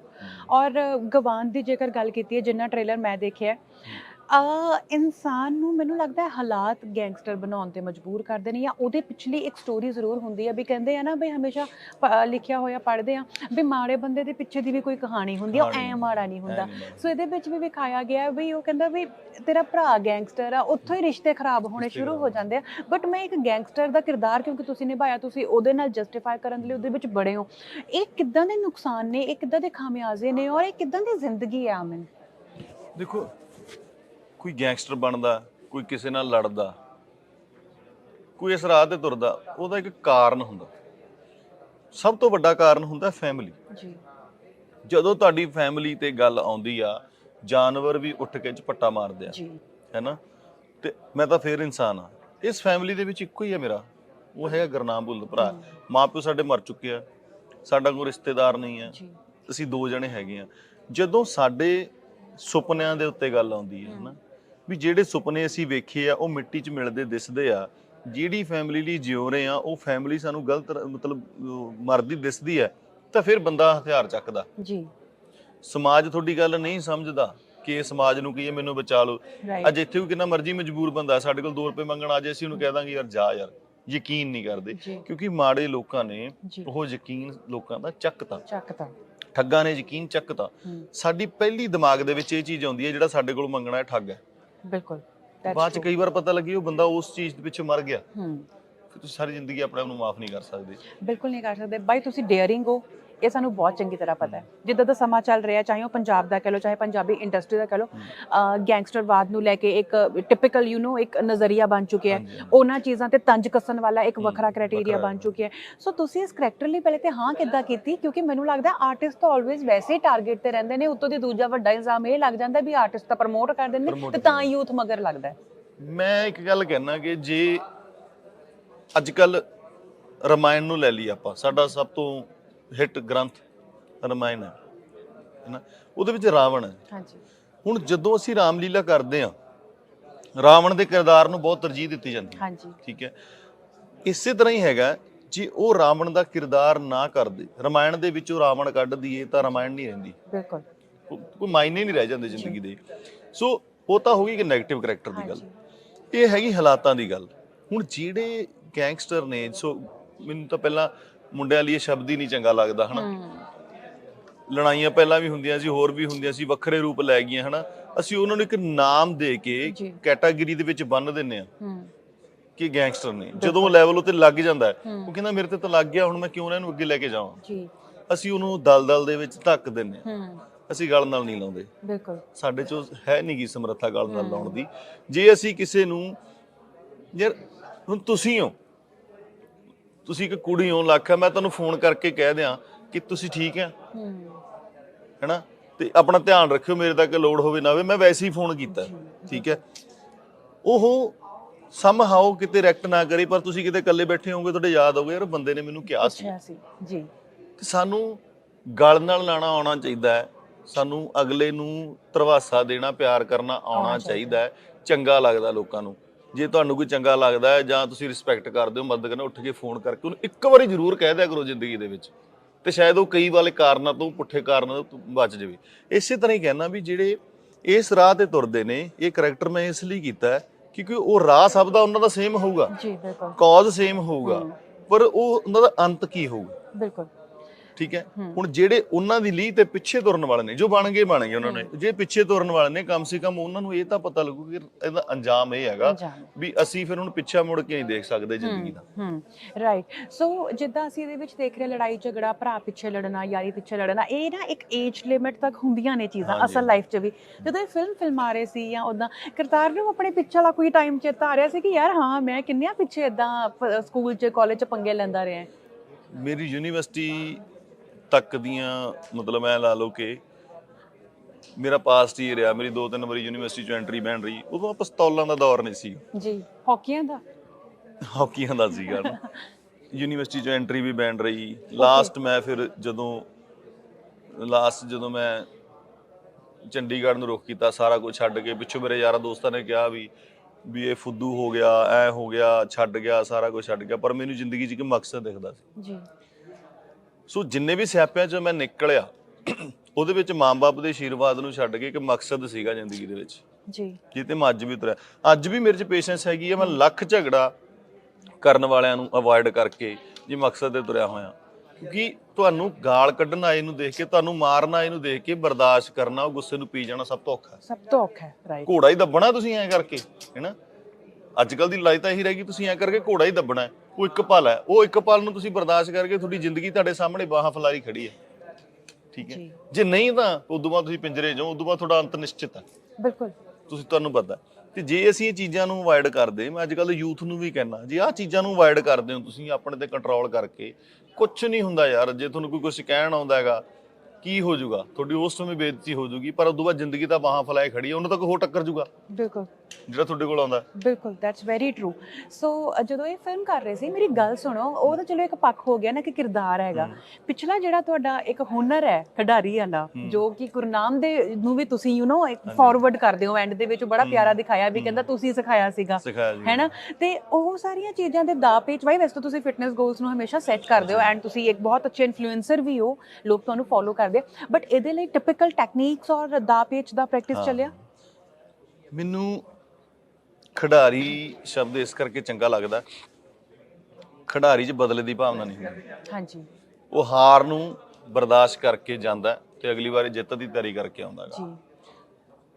ਔਰ ਗਵਾਨ ਦੀ ਜੇਕਰ ਗੱਲ ਕੀਤੀ ਹੈ ਜਿੰਨਾ ਟ੍ਰੇਲਰ ਮੈਂ ਦੇਖਿਆ ਇਨਸਾਨ ਨੂੰ ਮੈਨੂੰ ਲੱਗਦਾ ਹੈ ਹਾਲਾਤ ਗੈਂਗਸਟਰ ਬਣਾਉਣ ਤੇ ਮਜਬੂਰ ਕਰਦੇ ਨੇ ਜਾਂ ਉਹਦੇ ਪਿਛਲੀ ਇੱਕ ਸਟੋਰੀ ਜ਼ਰੂਰ ਹੁੰਦੀ ਹੈ ਵੀ ਕਹਿੰਦੇ ਆ ਨਾ ਵੀ ਹਮੇਸ਼ਾ ਪ- ਲਿਖਿਆ ਹੋਇਆ ਪੜ੍ਹਦੇ ਆ ਵੀ ਮਾੜੇ ਬੰਦੇ ਦੇ ਪਿੱਛੇ ਦੀ ਵੀ ਕੋਈ ਕਹਾਣੀ ਹੁੰਦੀ ਆ ਐ ਮਾੜਾ ਨਹੀਂ ਹੁੰਦਾ। ਸੋ ਇਹਦੇ ਵਿੱਚ ਵੀ ਵਿਖਾਇਆ ਗਿਆ ਹੈ ਵੀ ਉਹ ਕਹਿੰਦਾ ਵੀ ਤੇਰਾ ਭਰਾ ਗੈਂਗਸਟਰ ਆ ਉੱਥੋਂ ਹੀ ਰਿਸ਼ਤੇ ਖਰਾਬ ਹੋਣੇ ਸ਼ੁਰੂ ਹੋ ਜਾਂਦੇ ਆ। ਬਟ ਮੈਂ ਇੱਕ ਗੈਂਗਸਟਰ ਦਾ ਕਿਰਦਾਰ ਕਿਉਂਕਿ ਤੁਸੀਂ ਨਿਭਾਇਆ ਤੁਸੀਂ ਉਹਦੇ ਨਾਲ ਜਸਟੀਫਾਈ ਕਰਨ ਲਈ ਉਹਦੇ ਵਿੱਚ ਬੜੇ ਹੋ। ਇਹ ਕਿੱਦਾਂ ਦੇ ਨੁਕਸਾਨ ਨੇ ਇਹ ਕਿੱਦਾਂ ਦੇ ਖਾਮਿਆਜ਼ੇ ਨੇ ਔਰ ਇਹ ਕਿੱਦਾਂ ਦੀ ਜ਼ਿੰਦਗੀ ਹੈ ਆਮਨ? ਦੇਖੋ ਕੋਈ ਗੈਂਗਸਟਰ ਬਣਦਾ ਕੋਈ ਕਿਸੇ ਨਾਲ ਲੜਦਾ ਕੋਈ ਇਸ ਰਾਹ ਤੇ ਤੁਰਦਾ ਉਹਦਾ ਇੱਕ ਕਾਰਨ ਹੁੰਦਾ। ਸਭ ਤੋਂ ਵੱਡਾ ਕਾਰਨ ਹੁੰਦਾ ਫੈਮਿਲੀ ਜੀ। ਜਦੋਂ ਤੁਹਾਡੀ ਫੈਮਿਲੀ ਤੇ ਗੱਲ ਆਉਂਦੀ ਆ ਜਾਨਵਰ ਵੀ ਉੱਠ ਕੇ ਝਪੱਟਾ ਮਾਰਦੇ ਆ। ਜੀ। ਹੈਨਾ? ਤੇ ਮੈਂ ਤਾਂ ਫੇਰ ਇਨਸਾਨ ਆ। ਇਸ ਫੈਮਿਲੀ ਦੇ ਵਿੱਚ ਇੱਕੋ ਹੀ ਆ ਮੇਰਾ। ਉਹ ਹੈਗਾ ਗੁਰਨਾਮ ਭੁੱਲ ਭਰਾ। ਮਾਪਿਓ ਸਾਡੇ ਮਰ ਚੁੱਕੇ ਆ। ਸਾਡਾ ਕੋਈ ਰਿਸ਼ਤੇਦਾਰ ਨਹੀਂ ਆ। ਅਸੀਂ ਦੋ ਜਣੇ ਹੈਗੇ ਆ। ਜਦੋਂ ਸਾਡੇ ਸੁਪਨਿਆਂ ਦੇ ਉੱਤੇ ਗੱਲ ਆਉਂਦੀ ਹੈ। ਹਨਾ? ਵੀ ਜਿਹੜੇ ਸੁਪਨੇ ਅਸੀਂ ਵੇਖੇ ਆ ਉਹ ਮਿੱਟੀ 'ਚ ਮਿਲਦੇ ਦਿਸਦੇ ਆ। ਜਿਹੜੀ ਫੈਮਿਲੀ ਲਈ ਜਿਉ ਰਹੇ ਆ ਉਹ ਫੈਮਿਲੀ ਸਾਨੂੰ ਗਲਤ ਰ- ਮਤਲਬ ਅਹ, ਮਰਦੀ ਦਿਸਦੀ ਹੈ ਤਾਂ ਫਿਰ ਬੰਦਾ ਹਥਿਆਰ ਚੱਕਦਾ। ਜੀ। ਸਮਾਜ ਤੁਹਾਡੀ ਗੱਲ ਨਹੀਂ ਸਮਝਦਾ ਕਿ ਇਹ ਸਮਾਜ ਨੂੰ ਕੀ ਮੈਨੂੰ ਬਚਾ ਲਓ। ਰਾਈਟ ਅੱਜ ਇੱਥੇ ਵੀ ਕਿੰਨਾ ਮਰਜ਼ੀ ਮਜਬੂਰ ਬੰਦਾ ਸਾਡੇ ਕੋਲ 2 ਰੁਪਏ ਮੰਗਣ ਆ ਜਾਏ ਅਸੀਂ ਉਹਨੂੰ ਕਹਿ ਦਾਂਗੇ ਯਾਰ ਜਾ ਯਾਰ ਯਕੀਨ ਨਹੀਂ ਕਰਦੇ। ਜੀ। ਕਿਉਂਕਿ ਮਾੜੇ ਲੋਕਾਂ ਨੇ ਜੀ। ਉਹ ਯਕੀਨ ਲੋਕਾਂ ਦਾ ਚੱਕਤਾ। ਚੱਕਤਾ। ਠੱਗਾਂ ਨੇ ਯਕੀਨ ਚੱਕਤਾ। ਹੂੰ। ਸਾਡੀ ਪਹਿਲੀ ਦਿਮਾਗ ਦੇ ਵਿੱਚ ਇਹ ਚੀਜ਼ ਆਉਂਦੀ ਹੈ ਜਿਹੜਾ ਸਾਡੇ ਕੋਲ ਮੰਗਣਾ ਹੈ ਠੱਗ ਹੈ। ਬਿਲਕੁਲ that's ਬਾਅਦ ਚ true. ਕਈ ਵਾਰ ਪਤਾ ਲੱਗੀ ਉਹ ਬੰਦਾ ਉਸ ਚੀਜ਼ ਦੇ ਪਿੱਛੇ ਮਰ ਗਿਆ। ਹੂੰ। ਫਿਰ ਤੁਸੀਂ ਸਾਰੀ ਜ਼ਿੰਦਗੀ ਆਪਣੇ ਆਪ ਨੂੰ ਮਾਫ ਨਹੀਂ ਕਰ ਸਕਦੇ। ਬਿਲਕੁਲ ਨਹੀਂ ਕਰ ਸਕਦੇ। ਬਾਈ ਤੁਸੀਂ ਡੇਅਰਿੰਗ ਹੋ। ਇਹ ਸਾਨੂੰ ਬਹੁਤ ਚੰਗੀ ਤਰ੍ਹਾਂ ਪਤਾ ਹੈ। ਜਿੱਦਾਂ ਦਾ ਸਮਾਂ ਚੱਲ ਰਿਹਾ ਚਾਹੇ ਉਹ ਪੰਜਾਬ ਦਾ ਕਹ ਚਾਹੇ ਪੰਜਾਬੀ ਇੰਡਸਟਰੀ ਦਾ ਕਹ ਲਓ ਗੈਂਗਸਟਰਵਾਦ ਨੂੰ ਲੈ ਕੇ ਇੱਕ ਟਿਪੀਕਲ ਯੂ نو ਇੱਕ ਨਜ਼ਰੀਆ ਬਣ ਚੁੱਕਿਆ ਹੈ। ਉਹਨਾਂ ਚੀਜ਼ਾਂ ਤੇ ਤੰਜ ਕੱਸਣ ਵਾਲਾ ਇੱਕ ਵੱਖਰਾ ਕ੍ਰਾਈਟੇਰੀਆ ਬਣ ਚੁੱਕਿਆ ਹੈ। ਸੋ ਤੁਸੀਂ ਇਸ ਕਰੈਕਟਰ ਲਈ ਪਹਿਲੇ ਤੇ ਹਾਂ ਕਿੱਦਾਂ ਕੀਤੀ? ਕਿਉਂਕਿ ਮੈਨੂੰ ਲੱਗਦਾ ਆਰਟਿਸਟ ਤਾਂ ਆਲਵੇਜ਼ ਵੈਸੇ ਹੀ ਟਾਰਗੇਟ ਤੇ ਰਹਿੰਦੇ ਨੇ ਉੱਤੋਂ ਦੀ ਦੂਜਾ ਵੱਡਾ ਇਲਜ਼ਾਮ ਇਹ ਲੱਗ ਜਾਂਦਾ ਵੀ ਆਰਟਿਸਟ ਤਾਂ ਪ੍ਰਮੋਟ ਕਰ ਦਿੰਦੇ ਤੇ ਤਾਂ ਯੂਥ ਮਗਰ ਲੱਗਦਾ ਮੈਂ ਇੱਕ ਗੱਲ ਕਹਿਣਾ ਕਿ ਜੇ ਅੱਜ ਕੱਲ ਰਮਾਇਣ ਨੂੰ ਲੈ ਲਈ ਆਪਾਂ ਸਾਡਾ ਸਭ ਤੋਂ ਹਿੱਟ ਗ੍ਰੰਥ ਰਮਾਇਣ ਹੈ ਹੈਨਾ ਉਹਦੇ ਵਿੱਚ ਰਾਵਣ ਹੈ। ਹਾਂਜੀ। ਹੁਣ ਜਦੋਂ ਅਸੀਂ ਰਾਮਲੀਲਾ ਕਰਦੇ ਆ ਰਾਵਣ ਦੇ ਕਿਰਦਾਰ ਨੂੰ ਬਹੁਤ ਤਰਜੀਹ ਦਿੱਤੀ ਜਾਂਦੀ ਹੈ। ਹਾਂਜੀ। ਠੀਕ ਹੈ। ਇਸੇ ਤਰ੍ਹਾਂ ਹੀ ਹੈਗਾ ਜੇ ਉਹ ਰਾਵਣ ਦਾ ਕਿਰਦਾਰ ਨਾ ਕਰਦੇ ਰਮਾਇਣ ਦੇ ਵਿੱਚੋਂ ਰਾਵਣ ਕੱਢ ਦਈਏ ਤਾਂ ਰਮਾਇਣ ਨਹੀਂ ਰਹਿੰਦੀ। ਬਿਲਕੁਲ। ਕੋਈ ਮਾਇਨੇ ਨਹੀਂ ਰਹਿ ਜਾਂਦੇ ਜ਼ਿੰਦਗੀ ਦੇ। ਸੋ ਉਹ ਤਾਂ ਹੋ ਗਈ ਕਿ 네ਗੇਟਿਵ ਕੈਰੈਕਟਰ ਦੀ ਗੱਲ। ਇਹ ਹੈਗੀ ਹਾਲਾਤਾਂ ਦੀ ਗੱਲ। ਹੁਣ ਜਿਹੜੇ ਗੈਂਗਸਟਰ ਨੇ ਸੋ ਮੈਨੂੰ ਤਾਂ ਪਹਿਲਾਂ ਮੁੰਡਿਆਂ ਲਈ ਇਹ ਸ਼ਬਦ ਹੀ ਨਹੀਂ ਚੰਗਾ ਲੱਗਦਾ ਹਨਾ? ਲੜਾਈਆਂ ਪਹਿਲਾਂ ਵੀ ਹੁੰਦੀਆਂ ਸੀ ਹੋਰ ਵੀ ਹੁੰਦੀਆਂ ਸੀ ਵੱਖਰੇ ਰੂਪ ਲੈ ਗਈਆਂ ਹਨਾ? ਅਸੀਂ ਉਹਨਾਂ ਨੂੰ ਇੱਕ ਨਾਮ ਦੇ ਕੇ। ਕੈਟਾਗਰੀ ਦੇ ਵਿੱਚ ਬੰਨ ਦਿੰਨੇ ਆ ਕਿ ਗੈਂਗਸਟਰ ਨੇ। ਜਦੋਂ ਉਹ ਲੈਵਲ ਉੱਤੇ ਲੱਗ ਜਾਂਦਾ। ਉਹ ਕਹਿੰਦਾ ਮੇਰੇ ਤੇ ਤਾਂ ਲੱਗ ਗਿਆ ਹੁਣ ਮੈਂ ਕਿਉਂ ਇਹਨਾਂ ਨੂੰ ਅੱਗੇ ਲੈ ਕੇ ਜਾਵਾਂ? ਜੀ। ਅਸੀਂ ਉਹਨੂੰ ਦਲਦਲ ਦੇ ਵਿੱਚ ਧੱਕ ਦਿੰਨੇ ਆ ਅਸੀਂ ਗਲ ਨਾਲ ਨਹੀਂ ਲਾਉਂਦੇ। ਬਿਲਕੁਲ। ਸਾਡੇ ਚ ਹੈ ਨਹੀਂ ਗੀ ਸਮਰੱਥਾ ਗਲ ਨਾਲ ਲਾਉਣ ਦੀ। ਜੇ ਅਸੀਂ ਕਿਸੇ ਨੂੰ ਯਾਰ ਹੁਣ ਤੁਸੀਂ ਹੋ ਤੁਸੀਂ ਇੱਕ ਕੁੜੀ ਹੋ ਲੱਖ ਮੈਂ ਤੁਹਾਨੂੰ ਫੋਨ ਕਰਕੇ ਕਹਿ ਦਿਆਂ ਕਿ ਤੁਸੀਂ ਠੀਕ ਆ ਹੈਨਾ? ਤੇ ਆਪਣਾ ਧਿਆਨ ਰੱਖਿਓ ਮੇਰੇ ਤੱਕ ਲੋੜ ਹੋਵੇ ਨਾ ਹੋਵੇ ਮੈਂ ਵੈਸੇ ਹੀ ਫੋਨ ਕੀਤਾ ਠੀਕ ਹੈ। ਉਹ ਸਮਹਾਉ ਕਿਤੇ ਰੈਕਟ ਨਾ ਕਰੇ ਪਰ ਤੁਸੀਂ ਕਿਤੇ ਇਕੱਲੇ ਬੈਠੇ ਹੋਵੋਗੇ ਤੁਹਾਡੇ ਯਾਦ ਆਊਗਾ ਯਾਰ ਬੰਦੇ ਨੇ ਮੈਨੂੰ ਕਿਹਾ ਸੀ। ਜੀ। ਤੇ ਸਾਨੂੰ ਗਲ ਨਾਲ ਲਾਣਾ ਆਉਣਾ ਚਾਹੀਦਾ ਹੈ। ਸਾਨੂੰ ਅਗਲੇ ਨੂੰ ਧਰਵਾਸਾ ਦੇਣਾ ਪਿਆਰ ਕਰਨਾ ਆਉਣਾ ਆਉਣਾ ਚਾਹੀਦਾ ਹੈ। ਚੰਗਾ ਲੱਗਦਾ ਲੋਕਾਂ ਨੂੰ। ਜੇ ਤੁਹਾਨੂੰ ਕੋਈ ਚੰਗਾ ਲੱਗਦਾ ਹੈ ਜਾਂ ਤੁਸੀਂ ਰਿਸਪੈਕਟ ਕਰਦੇ ਹੋ ਮਦਦ ਕਰਨਾ ਉੱਠ ਕੇ ਫੋਨ ਕਰਕੇ ਉਹਨੂੰ ਇੱਕ ਵਾਰੀ ਜ਼ਰੂਰ ਕਹਿ ਦਿਆ ਕਰੋ ਜ਼ਿੰਦਗੀ ਦੇ ਵਿੱਚ। ਤੇ ਸ਼ਾਇਦ ਉਹ ਕਈ ਵਾਲੇ ਕਾਰਨਾਂ ਤੋਂ ਪੁੱਠੇ ਕਾਰਨਾਂ ਤੋਂ ਬਚ ਜਾਵੇ। ਇਸੇ ਤਰ੍ਹਾਂ ਹੀ ਕਹਿਣਾ ਵੀ ਜਿਹੜੇ ਇਸ ਰਾਹ ਤੇ ਤੁਰਦੇ ਨੇ ਇਹ ਕਰੈਕਟਰ ਮੈਂ ਇਸ ਲਈ ਕੀਤਾ ਕਿਉਂਕਿ ਉਹ ਰਾਹ ਸਭ ਦਾ ਉਹਨਾਂ ਦਾ ਸੇਮ ਹੋਊਗਾ। ਜੀ ਬਿਲਕੁਲ। ਕਾਜ਼ ਸੇਮ ਹੋਊਗਾ। ਪਰ ਉਹ ਉਹਨਾਂ ਦਾ ਅੰਤ ਕੀ ਹੋਊਗਾ? ਬਿਲਕੁਲ। ਠੀਕ ਹੈ? ਹੁਣ ਜਿਹੜੇ ਉਹਨਾਂ ਦੀ ਲੀਹ ਤੇ ਪਿੱਛੇ ਤੁਰਨ ਵਾਲੇ ਨੇ ਜੋ ਬਣ ਗਏ ਬਣ ਗਏ ਉਹਨਾਂ ਨੇ। ਜੇ ਪਿੱਛੇ ਤੁਰਨ ਵਾਲੇ ਨੇ ਕਮ ਸੇ ਕਮ ਉਹਨਾਂ ਨੂੰ ਇਹ ਤਾਂ ਪਤਾ ਲੱਗੂ ਕਿ ਇਹਦਾ ਅੰਜਾਮ ਇਹ ਹੈਗਾ। ਵੀ ਅਸੀਂ ਫਿਰ ਉਹਨੂੰ ਪਿੱਛਾ ਮੁੜ ਕੇ ਨਹੀਂ ਦੇਖ ਸਕਦੇ ਜ਼ਿੰਦਗੀ ਦਾ। ਰਾਈਟ ਸੋ ਜਿੱਦਾਂ ਅਸੀਂ ਇਹਦੇ ਵਿੱਚ ਦੇਖ ਰਹੇ ਲੜਾਈ ਝਗੜਾ ਭਰਾ ਪਿੱਛੇ ਲੜਨਾ ਯਾਰੀ ਪਿੱਛੇ ਲੜਨਾ ਇਹ ਨਾ ਇੱਕ ਏਜ ਲਿਮਿਟ ਤੱਕ ਹੁੰਦੀਆਂ ਨੇ ਚੀਜ਼ਾਂ। ਅਸਲ ਲਾਈਫ 'ਚ ਵੀ। ਜਦੋਂ ਇਹ ਫਿਲਮ ਫਿਲਮਾ ਰਹੇ ਸੀ ਜਾਂ ਉਦਾਂ ਕਰਤਾਰ ਨੂੰ ਆਪਣੇ ਪਿੱਛੇ ਵਾਲਾ ਕੋਈ ਟਾਈਮ ਚੇਤਾ ਆ ਰਿਹਾ ਸੀ ਕਿ ਯਾਰ ਹਾਂ ਮੈਂ ਕਿੰਨਿਆਂ ਪਿੱਛੇ ਇਦਾਂ ਸਕੂਲ 'ਚ ਕਾਲਜ 'ਚ ਪੰਗੇ ਲੈਂਦਾ ਰਿਹਾ। ਮੇਰੀ ਯੂਨੀਵਰਸਿਟੀ ਤੱਕ ਦੀਆਂ ਮਤਲਬ ਐ ਲਾ ਲਓ ਕਿ ਮੇਰਾ ਪਾਸਟ ਹੀ ਰਿਹਾ ਮੇਰੀ ਦੋ ਤਿੰਨ ਵਾਰੀ ਯੂਨੀਵਰਸਿਟੀ ਚ ਐਂਟਰੀ ਬਣ ਰਹੀ ਉਦੋਂ ਪਿਸਤੌਲਾਂ ਦਾ ਦੌਰ ਨਹੀਂ ਸੀ। ਜੀ ਹਾਕੀਆਂ ਦਾ? ਹਾਕੀਆਂ ਦਾ ਸੀਗਾ ਨਾ। ਯੂਨੀਵਰਸਿਟੀ ਚ ਐਂਟਰੀ ਵੀ ਬੈਨ ਰਹੀ ਲਾਸਟ ਮੈਂ ਫਿਰ ਜਦੋਂ ਲਾਸਟ ਜਦੋਂ ਮੈਂ ਚੰਡੀਗੜ੍ਹ ਨੂੰ ਰੁਖ ਕੀਤਾ ਸਾਰਾ ਕੁਝ ਛੱਡ ਕੇ ਪਿੱਛੋਂ ਮੇਰੇ ਯਾਰਾਂ ਦੋਸਤਾਂ ਨੇ ਕਿਹਾ ਵੀ ਵੀ ਇਹ ਫੁੱਦੂ ਹੋ ਗਿਆ ਐ ਹੋ ਗਿਆ ਛੱਡ ਗਿਆ ਸਾਰਾ ਕੁਝ ਛੱਡ ਗਿਆ ਪਰ ਮੈਨੂੰ ਜ਼ਿੰਦਗੀ 'ਚ ਇੱਕ ਮਕਸਦ ਦਿਖਦਾ ਸੀ। ਜੀ। ਸੋ ਜਿੰਨੇ ਵੀ ਸਿਆਪਿਆਂ 'ਚ ਮੈਂ ਨਿਕਲਿਆ ਉਹਦੇ ਵਿੱਚ ਮਾਂ-ਬਾਪ ਦੇ ਆਸ਼ੀਰਵਾਦ ਨੂੰ ਛੱਡ ਕੇ ਇੱਕ ਮਕਸਦ ਸੀਗਾ ਜ਼ਿੰਦਗੀ ਦੇ ਵਿੱਚ। ਜੀ। ਜਿੱਤੇ ਮੈਂ ਅੱਜ ਵੀ ਤੁਰਿਆ ਅੱਜ ਵੀ ਮੇਰੇ 'ਚ ਪੇਸ਼ੈਂਸ ਹੈਗੀ ਹੈ ਮੈਂ ਲੱਖ ਝਗੜਾ ਕਰਨ ਵਾਲਿਆਂ ਨੂੰ ਅਵੋਇਡ ਕਰਕੇ ਜੇ ਮਕਸਦ ਤੇ ਤੁਰਿਆ ਹੋਇਆ। ਕਿਉਂਕਿ ਤੁਹਾਨੂੰ ਗਾਲ ਕੱਢਣ ਆਏ ਨੂੰ ਦੇਖ ਕੇ ਤੁਹਾਨੂੰ ਮਾਰਨ ਆਏ ਨੂੰ ਦੇਖ ਕੇ ਬਰਦਾਸ਼ਤ ਕਰਨਾ ਉਹ ਗੁੱਸੇ ਨੂੰ ਪੀ ਜਾਣਾ ਸਭ ਤੋਂ ਔਖਾ। ਸਭ ਤੋਂ ਔਖਾ ਹੈ ਰਾਈਟ ਘੋੜਾ ਹੀ ਦੱਬਣਾ ਤੁਸੀਂ ਐਂ ਕਰਕੇ ਹੈਨਾ? ਅੱਜ ਕੱਲ ਦੀ ਲੜਾਈ ਤਾਂ ਇਹੀ ਰਹਿ ਗਈ ਤੁਸੀਂ ਐਂ ਕਰਕੇ ਘੋੜਾ ਹੀ ਦੱਬਣਾ ਹੈ। ਉਹ ਇੱਕ ਪਲ ਹੈ। ਉਹ ਇੱਕ ਪਲ ਨੂੰ ਤੁਸੀਂ ਬਰਦਾਸ਼ਤ ਕਰਕੇ ਤੁਹਾਡੀ ਜ਼ਿੰਦਗੀ ਤੁਹਾਡੇ ਸਾਹਮਣੇ ਬਾਹਾਂ ਫਲਾਰੀ ਖੜੀ ਹੈ। ਠੀਕ ਹੈ। ਜੀ। ਨਹੀਂ ਤਾਂ ਉਦੋਂ ਬਾਅਦ ਤੁਸੀਂ ਪਿੰਜਰੇ ਜਾਓ ਉਦੋਂ ਬਾਅਦ ਤੁਹਾਡਾ ਅੰਤ ਨਿਸ਼ਚਿਤ ਹੈ। ਬਿਲਕੁਲ। ਤੁਸੀਂ ਤੁਹਾਨੂੰ ਪਤਾ। ਤੇ ਜੇ ਅਸੀਂ ਇਹ ਚੀਜ਼ਾਂ ਨੂੰ ਅਵਾਇਡ ਕਰਦੇ ਮੈਂ ਅੱਜ ਕੱਲ ਯੂਥ ਨੂੰ ਵੀ ਕਹਿਣਾ ਜੇ ਆਹ ਚੀਜ਼ਾਂ ਨੂੰ ਅਵਾਇਡ ਕਰਦੇ ਹੋ ਤੁਸੀਂ ਆਪਣੇ ਤੇ ਕੰਟਰੋਲ ਕਰਕੇ ਕੁਝ ਨਹੀਂ ਹੁੰਦਾ ਯਾਰ ਜੇ ਤੁਹਾਨੂੰ ਕੋਈ ਕੁਝ ਕਹਿਣ ਆਉਂਦਾ ਹੈਗਾ ਕੀ ਹੋ ਜਾਊਗਾ? ਤੁਹਾਡੀ ਉਸ ਸਮੇਂ ਬੇਇੱਜ਼ਤੀ ਹੋ ਜਾਊਗੀ ਪਰ ਉਦੋਂ ਬਾਅਦ ਜ਼ਿੰਦਗੀ ਤਾਂ ਬਾਹਾਂ ਫਲਾਏ ਖੜੀ ਹੈ ਉਹਨਾਂ ਤੱਕ ਹੋਰ ਟੱਕਰ ਜਾਊਗਾ। ਬਿਲਕੁਲ। ਜਿਹੜਾ ਤੁਹਾਡੇ ਕੋਲ ਆਉਂਦਾ। ਬਿਲਕੁਲ ਦੈਟਸ ਵੈਰੀ ਟਰੂ ਸੋ ਜਦੋਂ ਇਹ ਫਿਲਮ ਕਰ ਰਹੇ ਸੀ ਮੇਰੀ ਗੱਲ ਸੁਣੋ ਉਹ ਤਾਂ ਚਲੋ ਇੱਕ ਪੱਖ ਹੋ ਗਿਆ ਨਾ ਕਿ ਕਿਰਦਾਰ ਹੈਗਾ। ਪਿਛਲਾ ਜਿਹੜਾ ਤੁਹਾਡਾ ਇੱਕ ਹੁਨਰ ਹੈ ਖਿਡਾਰੀ ਵਾਲਾ ਜੋ ਕਿ ਗੁਰਨਾਮ ਦੇ ਨੂੰ ਵੀ ਤੁਸੀਂ ਯੂ نو ਇੱਕ ਫਾਰਵਰਡ ਕਰਦੇ ਹੋ ਐਂਡ ਦੇ ਵਿੱਚ ਬੜਾ ਪਿਆਰਾ ਦਿਖਾਇਆ ਵੀ ਕਹਿੰਦਾ ਤੁਸੀਂ ਸਿਖਾਇਆ ਸੀਗਾ ਹੈਨਾ? ਤੇ ਉਹ ਸਾਰੀਆਂ ਚੀਜ਼ਾਂ ਦੇ ਦਾ ਪੇਚ ਵਾਈ ਵੈਸੇ ਤੁਸੀਂ ਫਿਟਨੈਸ ਗੋਲਸ ਨੂੰ ਹਮੇਸ਼ਾ ਸੈੱਟ ਕਰਦੇ ਹੋ ਐਂਡ ਤੁਸੀਂ ਇੱਕ ਬਹੁਤ ਅੱਛੇ ਇਨਫਲੂਐਂਸਰ ਵੀ ਹੋ ਲੋਕ ਤੁਹਾਨੂੰ ਫੋਲੋ ਕਰਦੇ ਬਟ ਇਹਦੇ ਲਈ ਟਿਪੀਕਲ ਟੈਕਨੀਕਸ ਔਰ ਦਾ ਪੇਚ ਦਾ ਪ੍ਰੈਕਟਿਸ ਚੱਲਿਆ? ਮੈਨੂੰ ਖਿਡਾਰੀ ਸ਼ਬਦ ਇਸ ਕਰਕੇ ਚੰਗਾ ਲੱਗਦਾ ਖਿਡਾਰੀ 'ਚ ਬਦਲੇ ਦੀ ਭਾਵਨਾ ਨਹੀਂ ਹੁੰਦੀ। ਹਾਂਜੀ। ਉਹ ਹਾਰ ਨੂੰ ਬਰਦਾਸ਼ਤ ਕਰਕੇ ਜਾਂਦਾ ਤੇ ਅਗਲੀ ਵਾਰੀ ਜਿੱਤ ਦੀ ਤਿਆਰੀ ਕਰਕੇ ਆਉਂਦਾ ਜੀ।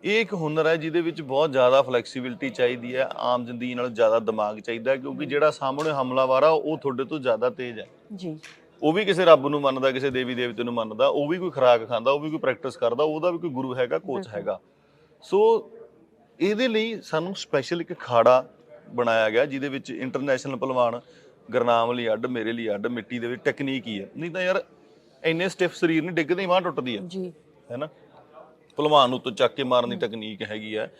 ਇਹ ਇੱਕ ਹੁਨਰ ਹੈ ਜਿਹਦੇ ਵਿੱਚ ਬਹੁਤ ਜ਼ਿਆਦਾ ਫਲੈਕਸੀਬਿਲਿਟੀ ਚਾਹੀਦੀ ਹੈ ਆਮ ਜ਼ਿੰਦਗੀ ਨਾਲੋਂ ਜ਼ਿਆਦਾ ਦਿਮਾਗ ਚਾਹੀਦਾ ਕਿਉਂਕਿ ਜਿਹੜਾ ਸਾਹਮਣੇ ਹਮਲਾਵਰ ਆ ਉਹ ਤੁਹਾਡੇ ਤੋਂ ਜ਼ਿਆਦਾ ਤੇਜ਼ ਹੈ। ਜੀ। ਉਹ ਵੀ ਕਿਸੇ ਰੱਬ ਨੂੰ ਮੰਨਦਾ ਕਿਸੇ ਦੇਵੀ ਦੇਵਤੇ ਨੂੰ ਮੰਨਦਾ ਉਹ ਵੀ ਕੋਈ ਖੁਰਾਕ ਖਾਂਦਾ ਉਹ ਵੀ ਕੋਈ ਪ੍ਰੈਕਟਿਸ ਕਰਦਾ ਉਹਦਾ ਵੀ ਕੋਈ ਗੁਰੂ ਹੈਗਾ ਕੋਚ ਹੈਗਾ। ਸੋ ਇਹਦੇ ਲਈ ਸਾਨੂੰ ਸਪੈਸ਼ਲ ਇੱਕ ਖਾੜਾ ਬਣਾਇਆ ਗਿਆ ਜਿਹਦੇ ਵਿੱਚ ਇੰਟਰਨੈਸ਼ਨਲ ਪਹਿਲਵਾਨ ਗਰਨਾਮ ਲਈ ਅੱਡ ਮੇਰੇ ਲਈ ਅੱਡ ਮਿੱਟੀ ਦੇ ਵਿੱਚ ਟੈਕਨੀਕ ਹੀ ਹੈ। ਨਹੀਂ ਤਾਂ ਯਾਰ ਇੰਨੇ ਸਟਿਫ ਸਰੀਰ ਨਹੀਂ ਡਿੱਗਦੇ ਹੀ ਬਾਂਹ ਟੁੱਟਦੀ ਹੈ ਜੀ। ਹੈਨਾ ਪਹਿਲਵਾਨ ਨੂੰ ਤੋਂ ਚੱਕ ਕੇ ਮਾਰਨ ਦੀ ਟੈਕਨੀਕ ਹੈਗੀ ਹੈ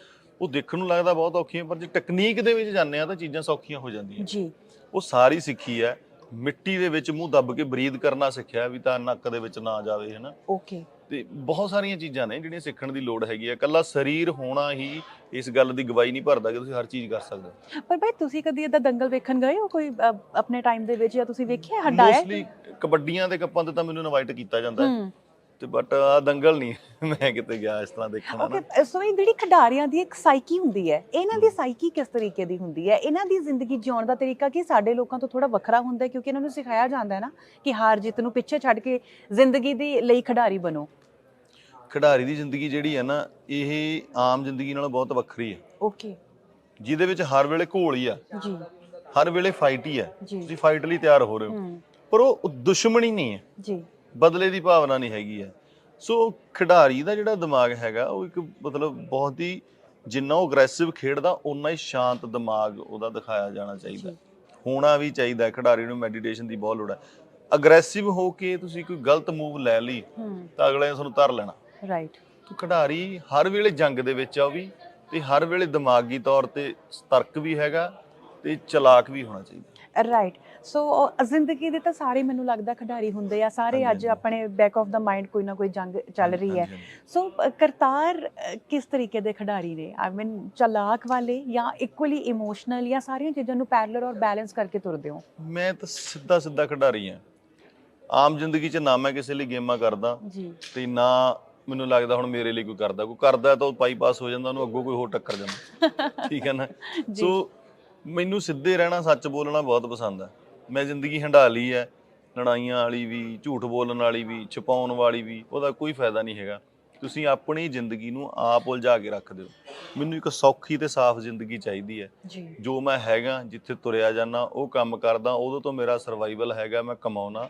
ਉਹ ਦੇਖਣ ਨੂੰ ਲੱਗਦਾ ਬਹੁਤ ਔਖੀ ਹੈ ਪਰ ਜੇ ਟੈਕਨੀਕ ਦੇ ਵਿੱਚ ਜਾਂਦੇ ਆ ਤਾਂ ਚੀਜ਼ਾਂ ਸੌਖੀਆਂ ਹੋ ਜਾਂਦੀਆਂ। ਜੀ। ਉਹ ਸਾਰੀ ਸਿੱਖੀ ਹੈ। ਮਿੱਟੀ ਦੇ ਵਿੱਚ ਮੂੰਹ ਦੱਬ ਕੇ ਬਰੀਦ ਕਰਨਾ ਸਿੱਖਿਆ ਵੀ ਤਾਂ ਨੱਕ ਦੇ ਵਿੱਚ ਨਾ ਜਾਵੇ ਹੈਨਾ ਓਕੇ ਤੇ ਬਹੁਤ ਸਾਰੀਆਂ ਚੀਜ਼ਾਂ ਨੇ ਜਿਹੜੀਆਂ ਸਿੱਖਣ ਦੀ ਲੋੜ ਹੈਗੀ ਆ। ਕੱਲਾ ਸਰੀਰ ਹੋਣਾ ਹੀ ਇਸ ਗੱਲ ਦੀ ਗਵਾਹੀ ਨਹੀਂ ਭਰਦਾ ਕਿ ਤੁਸੀਂ ਹਰ ਚੀਜ਼ ਕਰ ਸਕਦੇ ਹੋ। ਪਰ ਭਾਈ ਤੁਸੀਂ ਕਦੀ ਇਦਾਂ ਦੰਗਲ ਵੇਖਣ ਗਏ ਹੋ? ਕੋਈ ਅ, ਆਪਣੇ ਟਾਈਮ ਦੇ ਵਿੱਚ ਜਾਂ ਤੁਸੀਂ ਵੇਖਿਆ ਹਟਾਇਆ ਮੋਸਟਲੀ ਕਬੱਡੀਆਂ ਦੇ ਕੱਪਾਂ ਤੇ ਤਾਂ ਮੈਨੂੰ ਇਨਵਾਈਟ ਕੀਤਾ ਜਾਂਦਾ ਹੈ। ਹੂੰ। ਤੇ ਬਟ ਆ ਦੰਗਲ ਨਹੀਂ ਮੈਂ ਕਿਤੇ ਗਿਆ ਇਸ ਤਰ੍ਹਾਂ ਦੇਖਣਾ ਨਾ ਓਕੇ ਸੋ ਇਹ ਜਿਹੜੀ ਖਿਡਾਰੀਆਂ ਦੀ ਇੱਕ ਸਾਈਕੀ ਹੁੰਦੀ ਹੈ ਇਹਨਾਂ ਦੀ ਸਾਈਕੀ ਕਿਸ ਤਰੀਕੇ ਦੀ ਹੁੰਦੀ ਹੈ? ਇਹਨਾਂ ਦੀ ਜ਼ਿੰਦਗੀ ਜਿਉਣ ਦਾ ਤਰੀਕਾ ਕੀ? ਸਾਡੇ ਲੋਕਾਂ ਤੋਂ ਥੋੜਾ ਵੱਖਰਾ ਹੁੰਦਾ ਹੈ ਕਿਉਂਕਿ ਇਹਨਾਂ ਨੂੰ ਸਿਖਾਇਆ ਜਾਂਦਾ ਹੈ ਨਾ ਕਿ ਹਾਰ ਜਿੱਤ ਨੂੰ ਪਿੱਛੇ ਛੱਡ ਕੇ ਜ਼ਿੰਦਗੀ ਦੀ ਲਈ ਖਿਡਾਰੀ ਬਣੋ। ਖਿਡਾਰੀ ਦੀ ਜ਼ਿੰਦਗੀ ਜਿਹੜੀ ਹੈ ਨਾ ਇਹ ਆਮ ਜ਼ਿੰਦਗੀ ਨਾਲੋਂ ਬਹੁਤ ਵੱਖਰੀ ਹੈ। ਓਕੇ ਜਿਹਦੇ ਵਿੱਚ ਹਰ ਵੇਲੇ ਘੋਲ ਹੀ ਆ। ਜੀ। ਹਰ ਵੇਲੇ ਫਾਈਟ ਹੀ ਆ। ਜੀ। ਤੁਸੀਂ ਫਾਈਟ ਲਈ ਤਿਆਰ ਹੋ ਰਹੇ ਹੋ। ਹੂੰ। ਪਰ ਉਹ ਦੁਸ਼ਮਣੀ ਨਹੀਂ ਹੈ। ਜੀ। ਬਦਲੇ ਦੀ ਭਾਵਨਾ ਨਹੀਂ ਹੈਗੀ ਹੈ। ਸੋ ਖਿਡਾਰੀ ਦਾ ਜਿਹੜਾ ਦਿਮਾਗ ਹੈਗਾ ਉਹ ਇੱਕ ਮਤਲਬ ਬਹੁਤ ਹੀ ਜਿੰਨਾ ਉਹ ਅਗਰੈਸਿਵ ਖੇਡਦਾ ਓਨਾ ਹੀ ਸ਼ਾਂਤ ਦਿਮਾਗ ਉਹਦਾ ਦਿਖਾਇਆ ਜਾਣਾ ਚਾਹੀਦਾ। ਹੋਣਾ ਵੀ ਚਾਹੀਦਾ ਖਿਡਾਰੀ ਨੂੰ ਮੈਡੀਟੇਸ਼ਨ ਦੀ ਬਹੁਤ ਲੋੜ ਹੈ। ਅਗਰੈਸਿਵ ਹੋ ਕੇ ਤੁਸੀਂ ਕੋਈ ਗਲਤ ਮੂਵ ਲੈ ਲਈ ਤਾਂ ਅਗਲੇ ਨੇ ਤੁਹਾਨੂੰ ਧਰ ਲੈਣਾ। ਰਾਈਟ ਤੋ ਖਿਡਾਰੀ ਹਰ ਵੇਲੇ ਜੰਗ ਦੇ ਵਿੱਚ ਆ ਉਹ ਵੀ ਤੇ ਹਰ ਵੇਲੇ ਦਿਮਾਗੀ ਤੌਰ ਤੇ ਸਤਰਕ ਵੀ ਹੈਗਾ ਤੇ ਚਲਾਕ ਵੀ ਹੋਣਾ ਚਾਹੀਦਾ। ਰਾਈਟ ਸੋ ਜ਼ਿੰਦਗੀ ਦੇ ਤਾਂ ਸਾਰੇ ਮੈਨੂੰ ਲੱਗਦਾ ਖਿਡਾਰੀ ਹੁੰਦੇ ਆ ਸਾਰੇ ਅੱਜ। ਆਪਣੇ ਬੈਕ ਆਫ ਦਾ ਮਾਈਂਡ ਕੋਈ ਨਾ ਕੋਈ ਜੰਗ ਚੱਲ ਰਹੀ ਹੈ। ਸੋ ਕਰਤਾਰ ਕਿਸ ਤਰੀਕੇ ਦੇ ਖਿਡਾਰੀ ਨੇ? ਆਈ ਮੀਨ ਚਲਾਕ ਵਾਲੇ ਜਾਂ ਇਕੁਅਲੀ ਇਮੋਸ਼ਨਲ ਜਾਂ ਸਾਰੀਆਂ ਚੀਜ਼ਾਂ ਨੂੰ ਪੈਰਲਲ ਔਰ ਬੈਲੈਂਸ ਕਰਕੇ ਤੁਰਦੇ ਹੋ? ਮੈਂ ਤਾਂ ਸਿੱਧਾ ਸਿੱਧਾ ਖਿਡਾਰੀ ਆ ਆਮ ਜ਼ਿੰਦਗੀ 'ਚ ਨਾ ਮੈਂ ਕਿਸੇ ਲਈ ਗੇਮਾਂ ਕਰਦਾ ਜੀ। ਤੇ ਨਾ ਮੈਨੂੰ ਲੱਗਦਾ ਹੁਣ ਮੇਰੇ ਲਈ ਕੋਈ ਕਰਦਾ। ਕੋਈ ਕਰਦਾ ਤਾਂ ਉਹ ਪਾਸ ਹੋ ਜਾਂਦਾ ਉਹਨੂੰ ਅੱਗੋਂ ਕੋਈ ਹੋਰ ਟੱਕਰ ਜਾਂਦਾ। ਠੀਕ ਹੈ ਨਾ। ਸੋ ਮੈਨੂੰ ਸਿੱਧੇ ਰਹਿਣਾ ਸੱਚ ਬੋਲਣਾ ਬਹੁਤ ਪਸੰਦ ਹੈ ਮੈਂ ਜ਼ਿੰਦਗੀ ਹੰਡਾ ਲਈ ਹੈ। ਲੜਾਈਆਂ ਵਾਲੀ ਵੀ ਝੂਠ ਬੋਲਣ ਵਾਲੀ ਵੀ ਛੁਪਾਉਣ ਵਾਲੀ ਵੀ ਉਹਦਾ ਕੋਈ ਫਾਇਦਾ ਨਹੀਂ ਹੈਗਾ। ਤੁਸੀਂ ਆਪਣੀ ਜ਼ਿੰਦਗੀ ਨੂੰ ਆਪ ਉਲਝਾ ਕੇ ਰੱਖ ਦਿਓ। ਮੈਨੂੰ ਇੱਕ ਸੌਖੀ ਤੇ ਸਾਫ਼ ਜ਼ਿੰਦਗੀ ਚਾਹੀਦੀ ਹੈ। ਜੀ। ਜੋ ਮੈਂ ਹੈਗਾ ਜਿੱਥੇ ਤੁਰਿਆ ਜਾਂਦਾ ਉਹ ਕੰਮ ਕਰਦਾ ਉਦੋਂ ਤੋਂ ਮੇਰਾ ਸਰਵਾਈਵਲ ਹੈਗਾ ਮੈਂ ਕਮਾਉਣਾ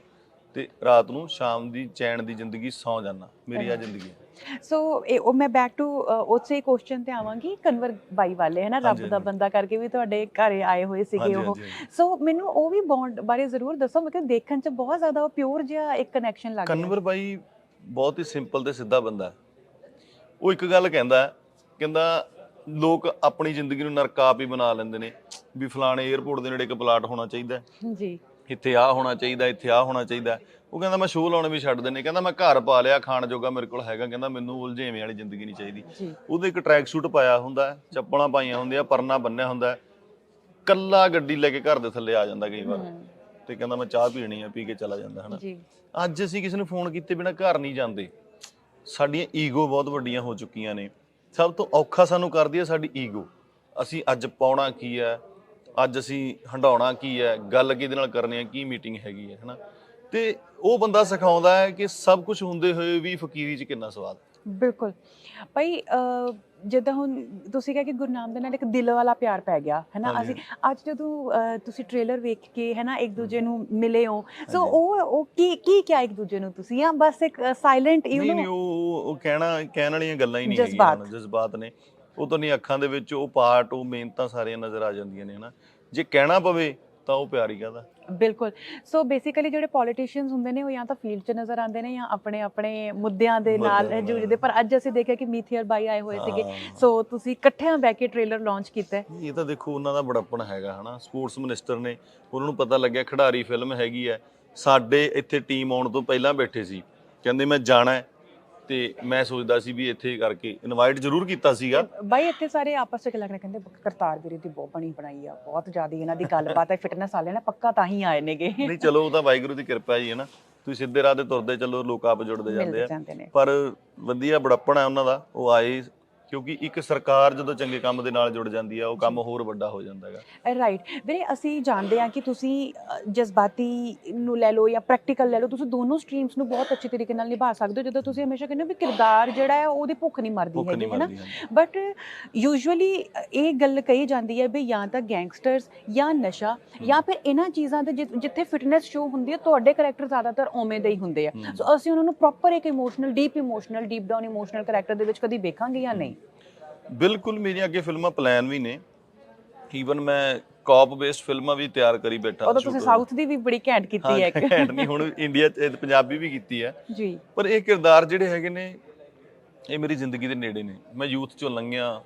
ਤੇ ਰਾਤ ਨੂੰ ਸ਼ਾਮ ਦੀ ਚੈਨ ਦੀ ਜ਼ਿੰਦਗੀ ਸੌ ਜਾਣਾ ਮੇਰੀ ਆ ਜ਼ਿੰਦਗੀ ਹੈ। ਸੋ ਇਹ ਉਹ ਮੈਂ ਬੈਕ ਟੂ ਉਸੇ ਕੁਐਸਚਨ ਤੇ ਆਵਾਂਗੀ ਕਨਵਰ ਬਾਈ ਵਾਲੇ ਹੈ ਨਾ? ਰੱਬ ਦਾ। ਬੰਦਾ ਕਰਕੇ ਵੀ ਤੁਹਾਡੇ ਘਰੇ ਆਏ ਹੋਏ ਸੀਗੇ ਉਹ। ਸੋ ਮੈਨੂੰ ਉਹ ਵੀ ਬੌਂਡ ਬਾਰੇ ਜ਼ਰੂਰ ਦੱਸੋ ਮਤਲਬ ਦੇਖਣ ਚ ਬਹੁਤ ਜ਼ਿਆਦਾ ਪਿਓਰ ਜਿਹਾ ਇੱਕ ਕਨੈਕਸ਼ਨ ਲੱਗ ਰਿਹਾ। ਕਨਵਰ ਬਾਈ ਬਹੁਤ ਹੀ ਸਿੰਪਲ ਤੇ ਸਿੱਧਾ ਬੰਦਾ ਉਹ ਇੱਕ ਗੱਲ ਕਹਿੰਦਾ ਕਹਿੰਦਾ ਲੋਕ ਆਪਣੀ ਜ਼ਿੰਦਗੀ ਨੂੰ ਨਰਕ ਆਪ ਹੀ ਬਣਾ ਲੈਂਦੇ ਨੇ ਵੀ ਫਲਾਣੇ 에ਅਰਪੋਰਟ ਦੇ ਨੇੜੇ ਇੱਕ ਪਲਾਟ ਹੋਣਾ ਚਾਹੀਦਾ ਜੀ। ਇੱਥੇ ਆ ਹੋਣਾ ਚਾਹੀਦਾ ਇੱਥੇ ਆ ਹੋਣਾ ਚਾਹੀਦਾ। ਉਹ ਕਹਿੰਦਾ ਮੈਂ ਸ਼ੋਅ ਲਾਉਣੇ ਵੀ ਛੱਡ ਦਿੰਨੇ ਕਹਿੰਦਾ ਮੈਂ ਘਰ ਪਾ ਲਿਆ ਖਾਣ ਜੋਗਾ ਮੇਰੇ ਕੋਲ ਹੈਗਾ ਕਹਿੰਦਾ ਮੈਨੂੰ ਉਲਝੇਵੇਂ ਵਾਲੀ ਜ਼ਿੰਦਗੀ ਨਹੀਂ ਚਾਹੀਦੀ। ਉਹਦੇ ਇੱਕ ਟਰੈਕ ਸੂਟ ਪਾਇਆ ਹੁੰਦਾ ਚੱਪਲਾਂ ਪਾਈਆਂ ਹੁੰਦੀਆਂ ਪਰਨਾ ਬੰਨਿਆ ਹੁੰਦਾ ਕੱਲਾ ਗੱਡੀ ਲੈ ਕੇ ਘਰ ਦੇ ਥੱਲੇ ਆ ਜਾਂਦਾ ਕਈ ਵਾਰ। ਤੇ ਕਹਿੰਦਾ ਮੈਂ ਚਾਹ ਪੀਣੀ ਆ ਪੀ ਕੇ ਚਲਾ ਜਾਂਦਾ ਹਨਾ। ਅੱਜ ਅਸੀਂ ਕਿਸੇ ਨੂੰ ਫੋਨ ਕੀਤੇ ਬਿਨਾ ਘਰ ਨਹੀਂ ਜਾਂਦੇ। ਸਾਡੀਆਂ ਈਗੋ ਬਹੁਤ ਵੱਡੀਆਂ ਹੋ ਚੁੱਕੀਆਂ ਨੇ। ਸਭ ਤੋਂ ਔਖਾ ਸਾਨੂੰ ਕਰਦੀ ਹੈ ਸਾਡੀ ਈਗੋ ਅਸੀਂ ਅੱਜ ਪਾਉਣਾ ਕੀ ਹੈ ਅੱਜ ਅਸੀਂ ਹੰਡਾਉਣਾ ਕੀ ਹੈ ਗੱਲ ਕਿਹਦੇ ਨਾਲ ਕਰਨੀ ਹੈ ਕੀ ਮੀਟਿੰਗ ਹੈਗੀ ਹੈ ਹਨਾ? ਤੇ ਉਹ ਬੰਦਾ ਸਿਖਾਉਂਦਾ ਹੈ ਕਿ ਸਭ ਕੁਝ ਹੁੰਦੇ ਹੋਏ ਵੀ ਫਕੀਰੀ 'ਚ ਕਿੰਨਾ ਸਵਾਦ। ਬਿਲਕੁਲ। ਭਾਈ ਜਿੱਦਾਂ ਹੁਣ ਤੁਸੀਂ ਕਿਹਾ ਕਿ ਗੁਰਨਾਮ ਦੇ ਨਾਲ ਇੱਕ ਦਿਲ ਵਾਲਾ ਪਿਆਰ ਪੈ ਗਿਆ ਹੈ ਨਾ ਹਾਂਜੀ। ਅਸੀਂ ਅੱਜ ਜਦੋਂ ਤੁਸੀਂ ਟ੍ਰੇਲਰ ਵੇਖ ਕੇ ਹੈ ਨਾ ਇੱਕ ਦੂਜੇ ਨੂੰ ਮਿਲੇ ਹੋ ਸੋ। ਉਹ ਉਹ ਕੀ ਕੀ ਕਿਹਾ ਇੱਕ ਦੂਜੇ ਨੂੰ ਤੁਸੀਂ? ਜਾਂ ਬਸ ਇੱਕ ਸਾਇਲੈਂਟ ਯੂ ਨਹੀਂ ਨਹੀਂ ਉਹ ਉਹ ਕਹਿਣਾ ਕਹਿਣ ਵਾਲੀਆਂ ਗੱਲਾਂ ਹੀ ਨਹੀਂ। ਹੈਗੀਆਂ ਜਜ਼ਬਾਤ ਨੇ। ਉਹ ਤਾਂ ਨਹੀਂ ਅੱਖਾਂ ਦੇ ਵਿੱਚ ਉਹ ਪਾਰਟ ਉਹ ਮਿਹਨਤਾਂ ਸਾਰੀਆਂ ਨਜ਼ਰ ਆ ਜਾਂਦੀਆਂ ਨੇ ਹਨਾ? ਜੇ ਕਹਿਣਾ ਪਵੇ ਤਾਂ ਉਹ ਪਿਆਰ ਕਹਦਾ ਬਿਲਕੁਲ। ਸੋ ਬੇਸਿਕਲੀ ਜਿਹੜੇ ਪੋਲੀਟੀਸ਼ੀਅਨਸ ਹੁੰਦੇ ਨੇ ਉਹ ਜਾਂ ਤਾਂ ਫੀਲਡ 'ਚ ਨਜ਼ਰ ਆਉਂਦੇ ਨੇ ਜਾਂ ਆਪਣੇ ਆਪਣੇ ਮੁੱਦਿਆਂ ਦੇ ਨਾਲ। ਜੁੜਦੇ। ਪਰ ਅੱਜ ਅਸੀਂ ਦੇਖਿਆ ਕਿ ਮੀਥੀਅਰ ਬਾਈ ਆਏ ਹੋਏ ਸੀਗੇ। ਸੋ ਤੁਸੀਂ ਇਕੱਠਿਆਂ ਬੈ ਕੇ ਟ੍ਰੇਲਰ ਲਾਂਚ ਕੀਤਾ। ਇਹ ਤਾਂ ਦੇਖੋ ਉਹਨਾਂ ਦਾ ਬੜਾਪਣ ਹੈਗਾ ਹਨਾ? ਸਪੋਰਟਸ ਮਿਨਿਸਟਰ ਨੇ ਉਹਨਾਂ ਨੂੰ ਪਤਾ ਲੱਗਿਆ ਖਿਡਾਰੀ ਫਿਲਮ ਹੈਗੀ ਹੈ। ਸਾਡੇ ਇੱਥੇ ਟੀਮ ਆਉਣ ਤੋਂ ਪਹਿਲਾਂ ਬੈਠੇ ਸੀ। ਕਹਿੰਦੇ ਮੈਂ ਜਾਣਾ ਹੈ। ਤੇ ਮੈਂ ਸੋਚਦਾ ਸੀ ਵੀ ਇੱਥੇ ਕਰਕੇ ਇਨਵਾਈਟ ਜ਼ਰੂਰ ਕੀਤਾ ਸੀਗਾ। ਬਾਈ ਇੱਥੇ ਸਾਰੇ ਆਪਸ ਵਿੱਚ ਲੱਗ ਰਹੇ ਕਹਿੰਦੇ ਕਰਤਾਰ ਵੀਰੇ ਦੀ ਬਹੁਤ ਬਣੀ ਬਣਾਈ ਆ ਬਹੁਤ ਜ਼ਿਆਦਾ ਇਹਨਾਂ ਦੀ ਗੱਲਬਾਤ ਹੈ ਫਿਟਨੈਸ ਵਾਲੇ ਨਾ ਪੱਕਾ ਤਾਂ ਹੀ ਆਏ ਨੇਗੇ। ਨਹੀਂ ਚਲੋ ਉਹ ਤਾਂ ਵਾਹਿਗੁਰੂ ਦੀ ਕਿਰਪਾ ਜੀ ਹੈ ਨਾ। ਤੁਸੀਂ ਸਿੱਧੇ ਰਾਹ ਤੇ ਤੁਰਦੇ ਚੱਲੋ ਲੋਕ ਆਪ ਜੁੜਦੇ ਜਾਂਦੇ ਆ। ਪਰ ਵਧੀਆ ਬੜਾਪਣ ਹੈ ਉਹਨਾਂ ਦਾ ਉਹ ਆਏ ਕਿਉਂਕਿ ਇੱਕ ਸਰਕਾਰ ਜਦੋਂ ਚੰਗੇ ਕੰਮ ਦੇ ਨਾਲ ਜੁੜ ਜਾਂਦੀ ਆ ਉਹ ਕੰਮ ਹੋਰ ਵੱਡਾ ਹੋ ਜਾਂਦਾ ਹੈਗਾ। ਰਾਈਟ ਵੀਰੇ ਅਸੀਂ ਜਾਣਦੇ ਹਾਂ ਕਿ ਤੁਸੀਂ ਜਜ਼ਬਾਤੀ ਨੂੰ ਲੈ ਲਓ ਜਾਂ ਪ੍ਰੈਕਟੀਕਲ ਲੈ ਲਓ ਤੁਸੀਂ ਦੋਨੋਂ ਸਟਰੀਮਸ ਨੂੰ ਬਹੁਤ ਅੱਛੇ ਤਰੀਕੇ ਨਾਲ ਨਿਭਾ ਸਕਦੇ ਹੋ। ਜਦੋਂ ਤੁਸੀਂ ਹਮੇਸ਼ਾ ਕਹਿੰਦੇ ਹੋ ਵੀ ਕਿਰਦਾਰ ਜਿਹੜਾ ਹੈ ਉਹਦੀ ਭੁੱਖ ਨਹੀਂ ਮਰਦੀ ਹੈਗੀ ਹੈ ਨਾ। ਬਟ ਯੂਜੂਅਲੀ ਇਹ ਗੱਲ ਕਹੀ ਜਾਂਦੀ ਹੈ ਵੀ ਜਾਂ ਤਾਂ ਗੈਂਗਸਟਰਸ ਜਾਂ ਨਸ਼ਾ ਜਾਂ ਫਿਰ ਇਹਨਾਂ ਚੀਜ਼ਾਂ ਜਿ- ਜਿੱਥੇ ਫਿਟਨੈਸ ਸ਼ੋ ਹੁੰਦੀ ਹੈ ਤੁਹਾਡੇ ਕੈਰੈਕਟਰ ਜ਼ਿਆਦਾਤਰ ਓਵੇਂ ਦੇ ਹੀ ਹੁੰਦੇ ਆ। ਸੋ ਅਸੀਂ ਉਹਨਾਂ ਨੂੰ ਪ੍ਰੋਪਰ ਇੱਕ emotional deep emotional deep down emotional character ਦੇ ਵਿੱਚ ਕਦੀ ਵੇਖਾਂਗੇ ਜਾਂ ਨਹੀਂ? ਬਿਲਕੁਲ ਮੇਰੀਆਂ ਅੱਗੇ ਫਿਲਮਾਂ ਪਲਾਨ ਵੀ ਨੇ। ਈਵਨ ਮੈਂ ਕਾਪ ਬੇਸਡ ਫਿਲਮਾਂ ਵੀ ਤਿਆਰ ਕਰੀ ਬੈਠਾ shoot ਤੁਸੀਂ। ਸਾਊਥ ਦੀ ਵੀ ਬੜੀ ਘੈਂਟ ਕੀਤੀ ਹੈ ਘੈਂਟ ਨਹੀਂ ਹੁਣ ਇੰਡੀਆ ਚ ਪੰਜਾਬੀ ਵੀ ਕੀਤੀ ਹੈ। ਜੀ। ਪਰ ਇਹ ਕਿਰਦਾਰ ਜਿਹੜੇ ਹੈਗੇ ਨੇ ਇਹ ਮੇਰੀ ਜ਼ਿੰਦਗੀ ਦੇ ਨੇੜੇ ਨੇ। ਮੈਂ ਯੂਥ ਚੋਂ ਲੰਘਿਆ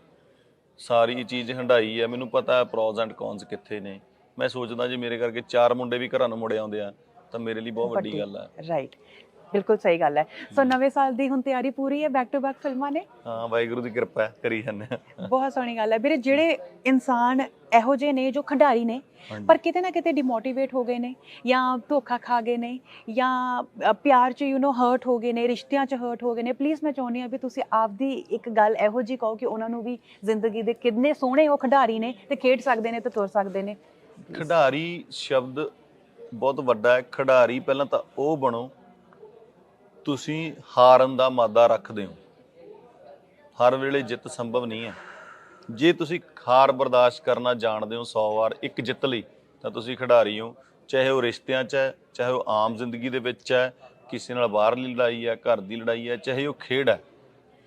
ਸਾਰੀ ਚੀਜ਼ ਹੰਡਾਈ ਹੈ। ਮੈਨੂੰ ਪਤਾ ਹੈ ਪ੍ਰੋਜ਼ ਐਂਡ ਕੌਨਸ ਕਿੱਥੇ ਨੇ। ਮੈਂ ਸੋਚਦਾ ਜੇ ਮੇਰੇ ਕਰਕੇ ਚਾਰ ਮੁੰਡੇ ਵੀ ਘਰਾਂ ਨੂੰ ਮੁੜ ਆਉਂਦੇ ਆ ਤਾਂ ਮੇਰੇ ਲਈ ਬਹੁਤ ਵੱਡੀ ਗੱਲ ਹੈ। ਰਾਈਟ ਬਿਲਕੁਲ ਸਹੀ ਗੱਲ ਹੈ। ਸੋ ਨਵੇਂ ਸਾਲ ਦੀ ਹੁਣ ਤਿਆਰੀ ਪੂਰੀ ਹੈ ਬੈਕ ਟੂ ਬੈਕ ਫਿਲਮਾਂ ਨੇ? ਹਾਂ ਵਾਹਿਗੁਰੂ ਦੀ ਕਿਰਪਾ ਹੈ ਕਰੀ ਜਾਂਦੇ ਹਾਂ। ਬਹੁਤ ਸੋਹਣੀ ਗੱਲ ਹੈ। ਵੀਰੇ ਜਿਹੜੇ ਇਨਸਾਨ ਇਹੋ ਜਿਹੇ ਨੇ ਜੋ ਖਿਡਾਰੀ ਨੇ ਹਾਂਜੀ। ਪਰ ਕਿਤੇ ਨਾ ਕਿਤੇ ਡਿਮੋਟੀਵੇਟ ਹੋ ਗਏ ਨੇ ਜਾਂ ਧੋਖਾ ਖਾ ਗਏ ਨੇ ਜਾਂ ਅ, ਪਿਆਰ 'ਚ ਯੂ نو ਹਰਟ ਹੋ ਗਏ ਨੇ ਰਿਸ਼ਤਿਆਂ 'ਚ ਹਰਟ ਹੋ ਗਏ ਨੇ। ਪਲੀਜ਼ ਮੈਂ ਚਾਹੁੰਦੀ ਹਾਂ ਵੀ ਤੁਸੀਂ ਆਪਦੀ ਇੱਕ ਗੱਲ ਇਹੋ ਜਿਹੀ ਕਹੋ ਕਿ ਉਹਨਾਂ ਨੂੰ ਵੀ ਜ਼ਿੰਦਗੀ ਦੇ ਕਿੰਨੇ ਸੋਹਣੇ ਉਹ ਖਿਡਾਰੀ ਨੇ ਤੇ ਖੇਡ ਸਕਦੇ ਨੇ ਤੇ ਤੁਰ ਸਕਦੇ ਨੇ। ਖਿਡਾਰੀ ਸ਼ਬਦ ਬਹੁਤ ਵੱਡਾ ਹੈ। ਖਿਡਾਰੀ ਪਹਿਲਾਂ ਤਾਂ ਉਹ ਬਣੋ ਤੁਸੀਂ ਹਾਰਨ ਦਾ ਮਾਦਾ ਰੱਖਦੇ ਹੋ। ਹਰ ਵੇਲੇ ਜਿੱਤ ਸੰਭਵ ਨਹੀਂ ਹੈ। ਜੇ ਤੁਸੀਂ ਹਾਰ ਬਰਦਾਸ਼ਤ ਕਰਨਾ ਜਾਣਦੇ ਹੋ 100 ਵਾਰ ਇੱਕ ਜਿੱਤ ਲਈ ਤਾਂ ਤੁਸੀਂ ਖਿਡਾਰੀ ਹੋ। ਚਾਹੇ ਉਹ ਰਿਸ਼ਤਿਆਂ 'ਚ ਹੈ ਚਾਹੇ ਉਹ ਆਮ ਜ਼ਿੰਦਗੀ ਦੇ ਵਿੱਚ ਹੈ ਕਿਸੇ ਨਾਲ ਬਾਹਰਲੀ ਲੜਾਈ ਹੈ ਘਰ ਦੀ ਲੜਾਈ ਹੈ ਚਾਹੇ ਉਹ ਖੇਡ ਹੈ।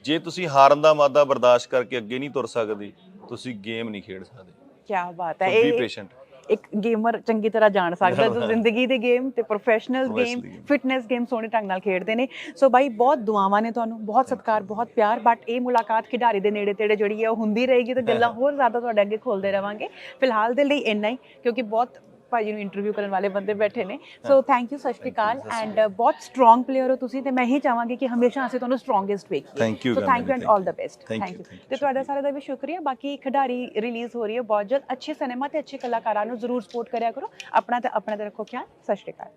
ਜੇ ਤੁਸੀਂ ਹਾਰਨ ਦਾ ਮਾਦਾ ਬਰਦਾਸ਼ਤ ਕਰਕੇ ਅੱਗੇ ਨਹੀਂ ਤੁਰ ਸਕਦੇ ਤੁਸੀਂ ਗੇਮ ਨਹੀਂ ਖੇਡ ਸਕਦੇ। ਕੀ ਬਾਤ ਹੈ। ਬੀ ਇਹ ਪੇਸ਼ੈਂਟ ਇੱਕ ਗੇਮਰ ਚੰਗੀ ਤਰ੍ਹਾਂ ਜਾਣ ਸਕਦਾ ਜੋ ਜ਼ਿੰਦਗੀ ਦੀ ਗੇਮ ਤੇ ਪ੍ਰੋਫੈਸ਼ਨਲ ਗੇਮ। ਫਿਟਨੈਸ ਗੇਮ ਸੋਹਣੇ ਢੰਗ ਨਾਲ ਖੇਡਦੇ ਨੇ। ਸੋ ਬਾਈ ਬਹੁਤ ਦੁਆਵਾਂ ਨੇ ਤੁਹਾਨੂੰ ਬਹੁਤ ਸਤਿਕਾਰ ਬਹੁਤ ਪਿਆਰ ਬਟ ਇਹ ਮੁਲਾਕਾਤ ਖਿਡਾਰੀ ਦੇ ਨੇੜੇ ਤੇੜੇ ਜਿਹੜੀ ਹੈ ਉਹ ਹੁੰਦੀ ਰਹੇਗੀ ਤੇ ਗੱਲਾਂ ਹੋਰ ਜ਼ਿਆਦਾ ਤੁਹਾਡੇ ਅੱਗੇ ਖੋਲਦੇ ਰਵਾਂਗੇ। ਫਿਲਹਾਲ ਦੇ ਲਈ ਇੰਨਾ ਹੀ ਕਿਉਂਕਿ ਬਹੁਤ ਭਾਜੀ ਨੂੰ ਇੰਟਰਵਿਊ ਕਰਨ ਵਾਲੇ ਬੰਦੇ ਬੈਠੇ ਨੇ। ਸੋ ਥੈਂਕ ਯੂ ਸਤਿ ਸ਼੍ਰੀ ਅਕਾਲ ਐਂਡ ਬਹੁਤ ਸਟਰੋਂਗ ਪਲੇਅਰ ਹੋ ਤੁਸੀਂ ਤੇ ਮੈਂ ਹੀ ਚਾਹਾਂਗੀ ਕਿ ਹਮੇਸ਼ਾ ਅਸੀਂ ਤੁਹਾਨੂੰ ਸਟਰੋਂਗੈਸਟ ਵੇਖੀਏ। So thank you and all the best thank you ਤੇ ਤੁਹਾਡਾ ਸਾਰਿਆਂ ਦਾ ਵੀ ਸ਼ੁਕਰੀਆ। ਬਾਕੀ ਖਿਡਾਰੀ ਰਿਲੀਜ਼ ਹੋ ਰਹੀ ਹੈ। ਬਹੁਤ ਜਲਦ ਅੱਛੇ ਸਿਨੇਮਾ ਤੇ ਅੱਛੇ ਕਲਾਕਾਰਾਂ ਨੂੰ ਜ਼ਰੂਰ ਸਪੋਰਟ ਕਰਿਆ ਕਰੋ। ਆਪਣਾ ਤੇ ਆਪਣਾ ਤੇ ਰੱਖੋ ਖਿਆਲ। ਸਤਿ ਸ਼੍ਰੀ ਅਕਾਲ।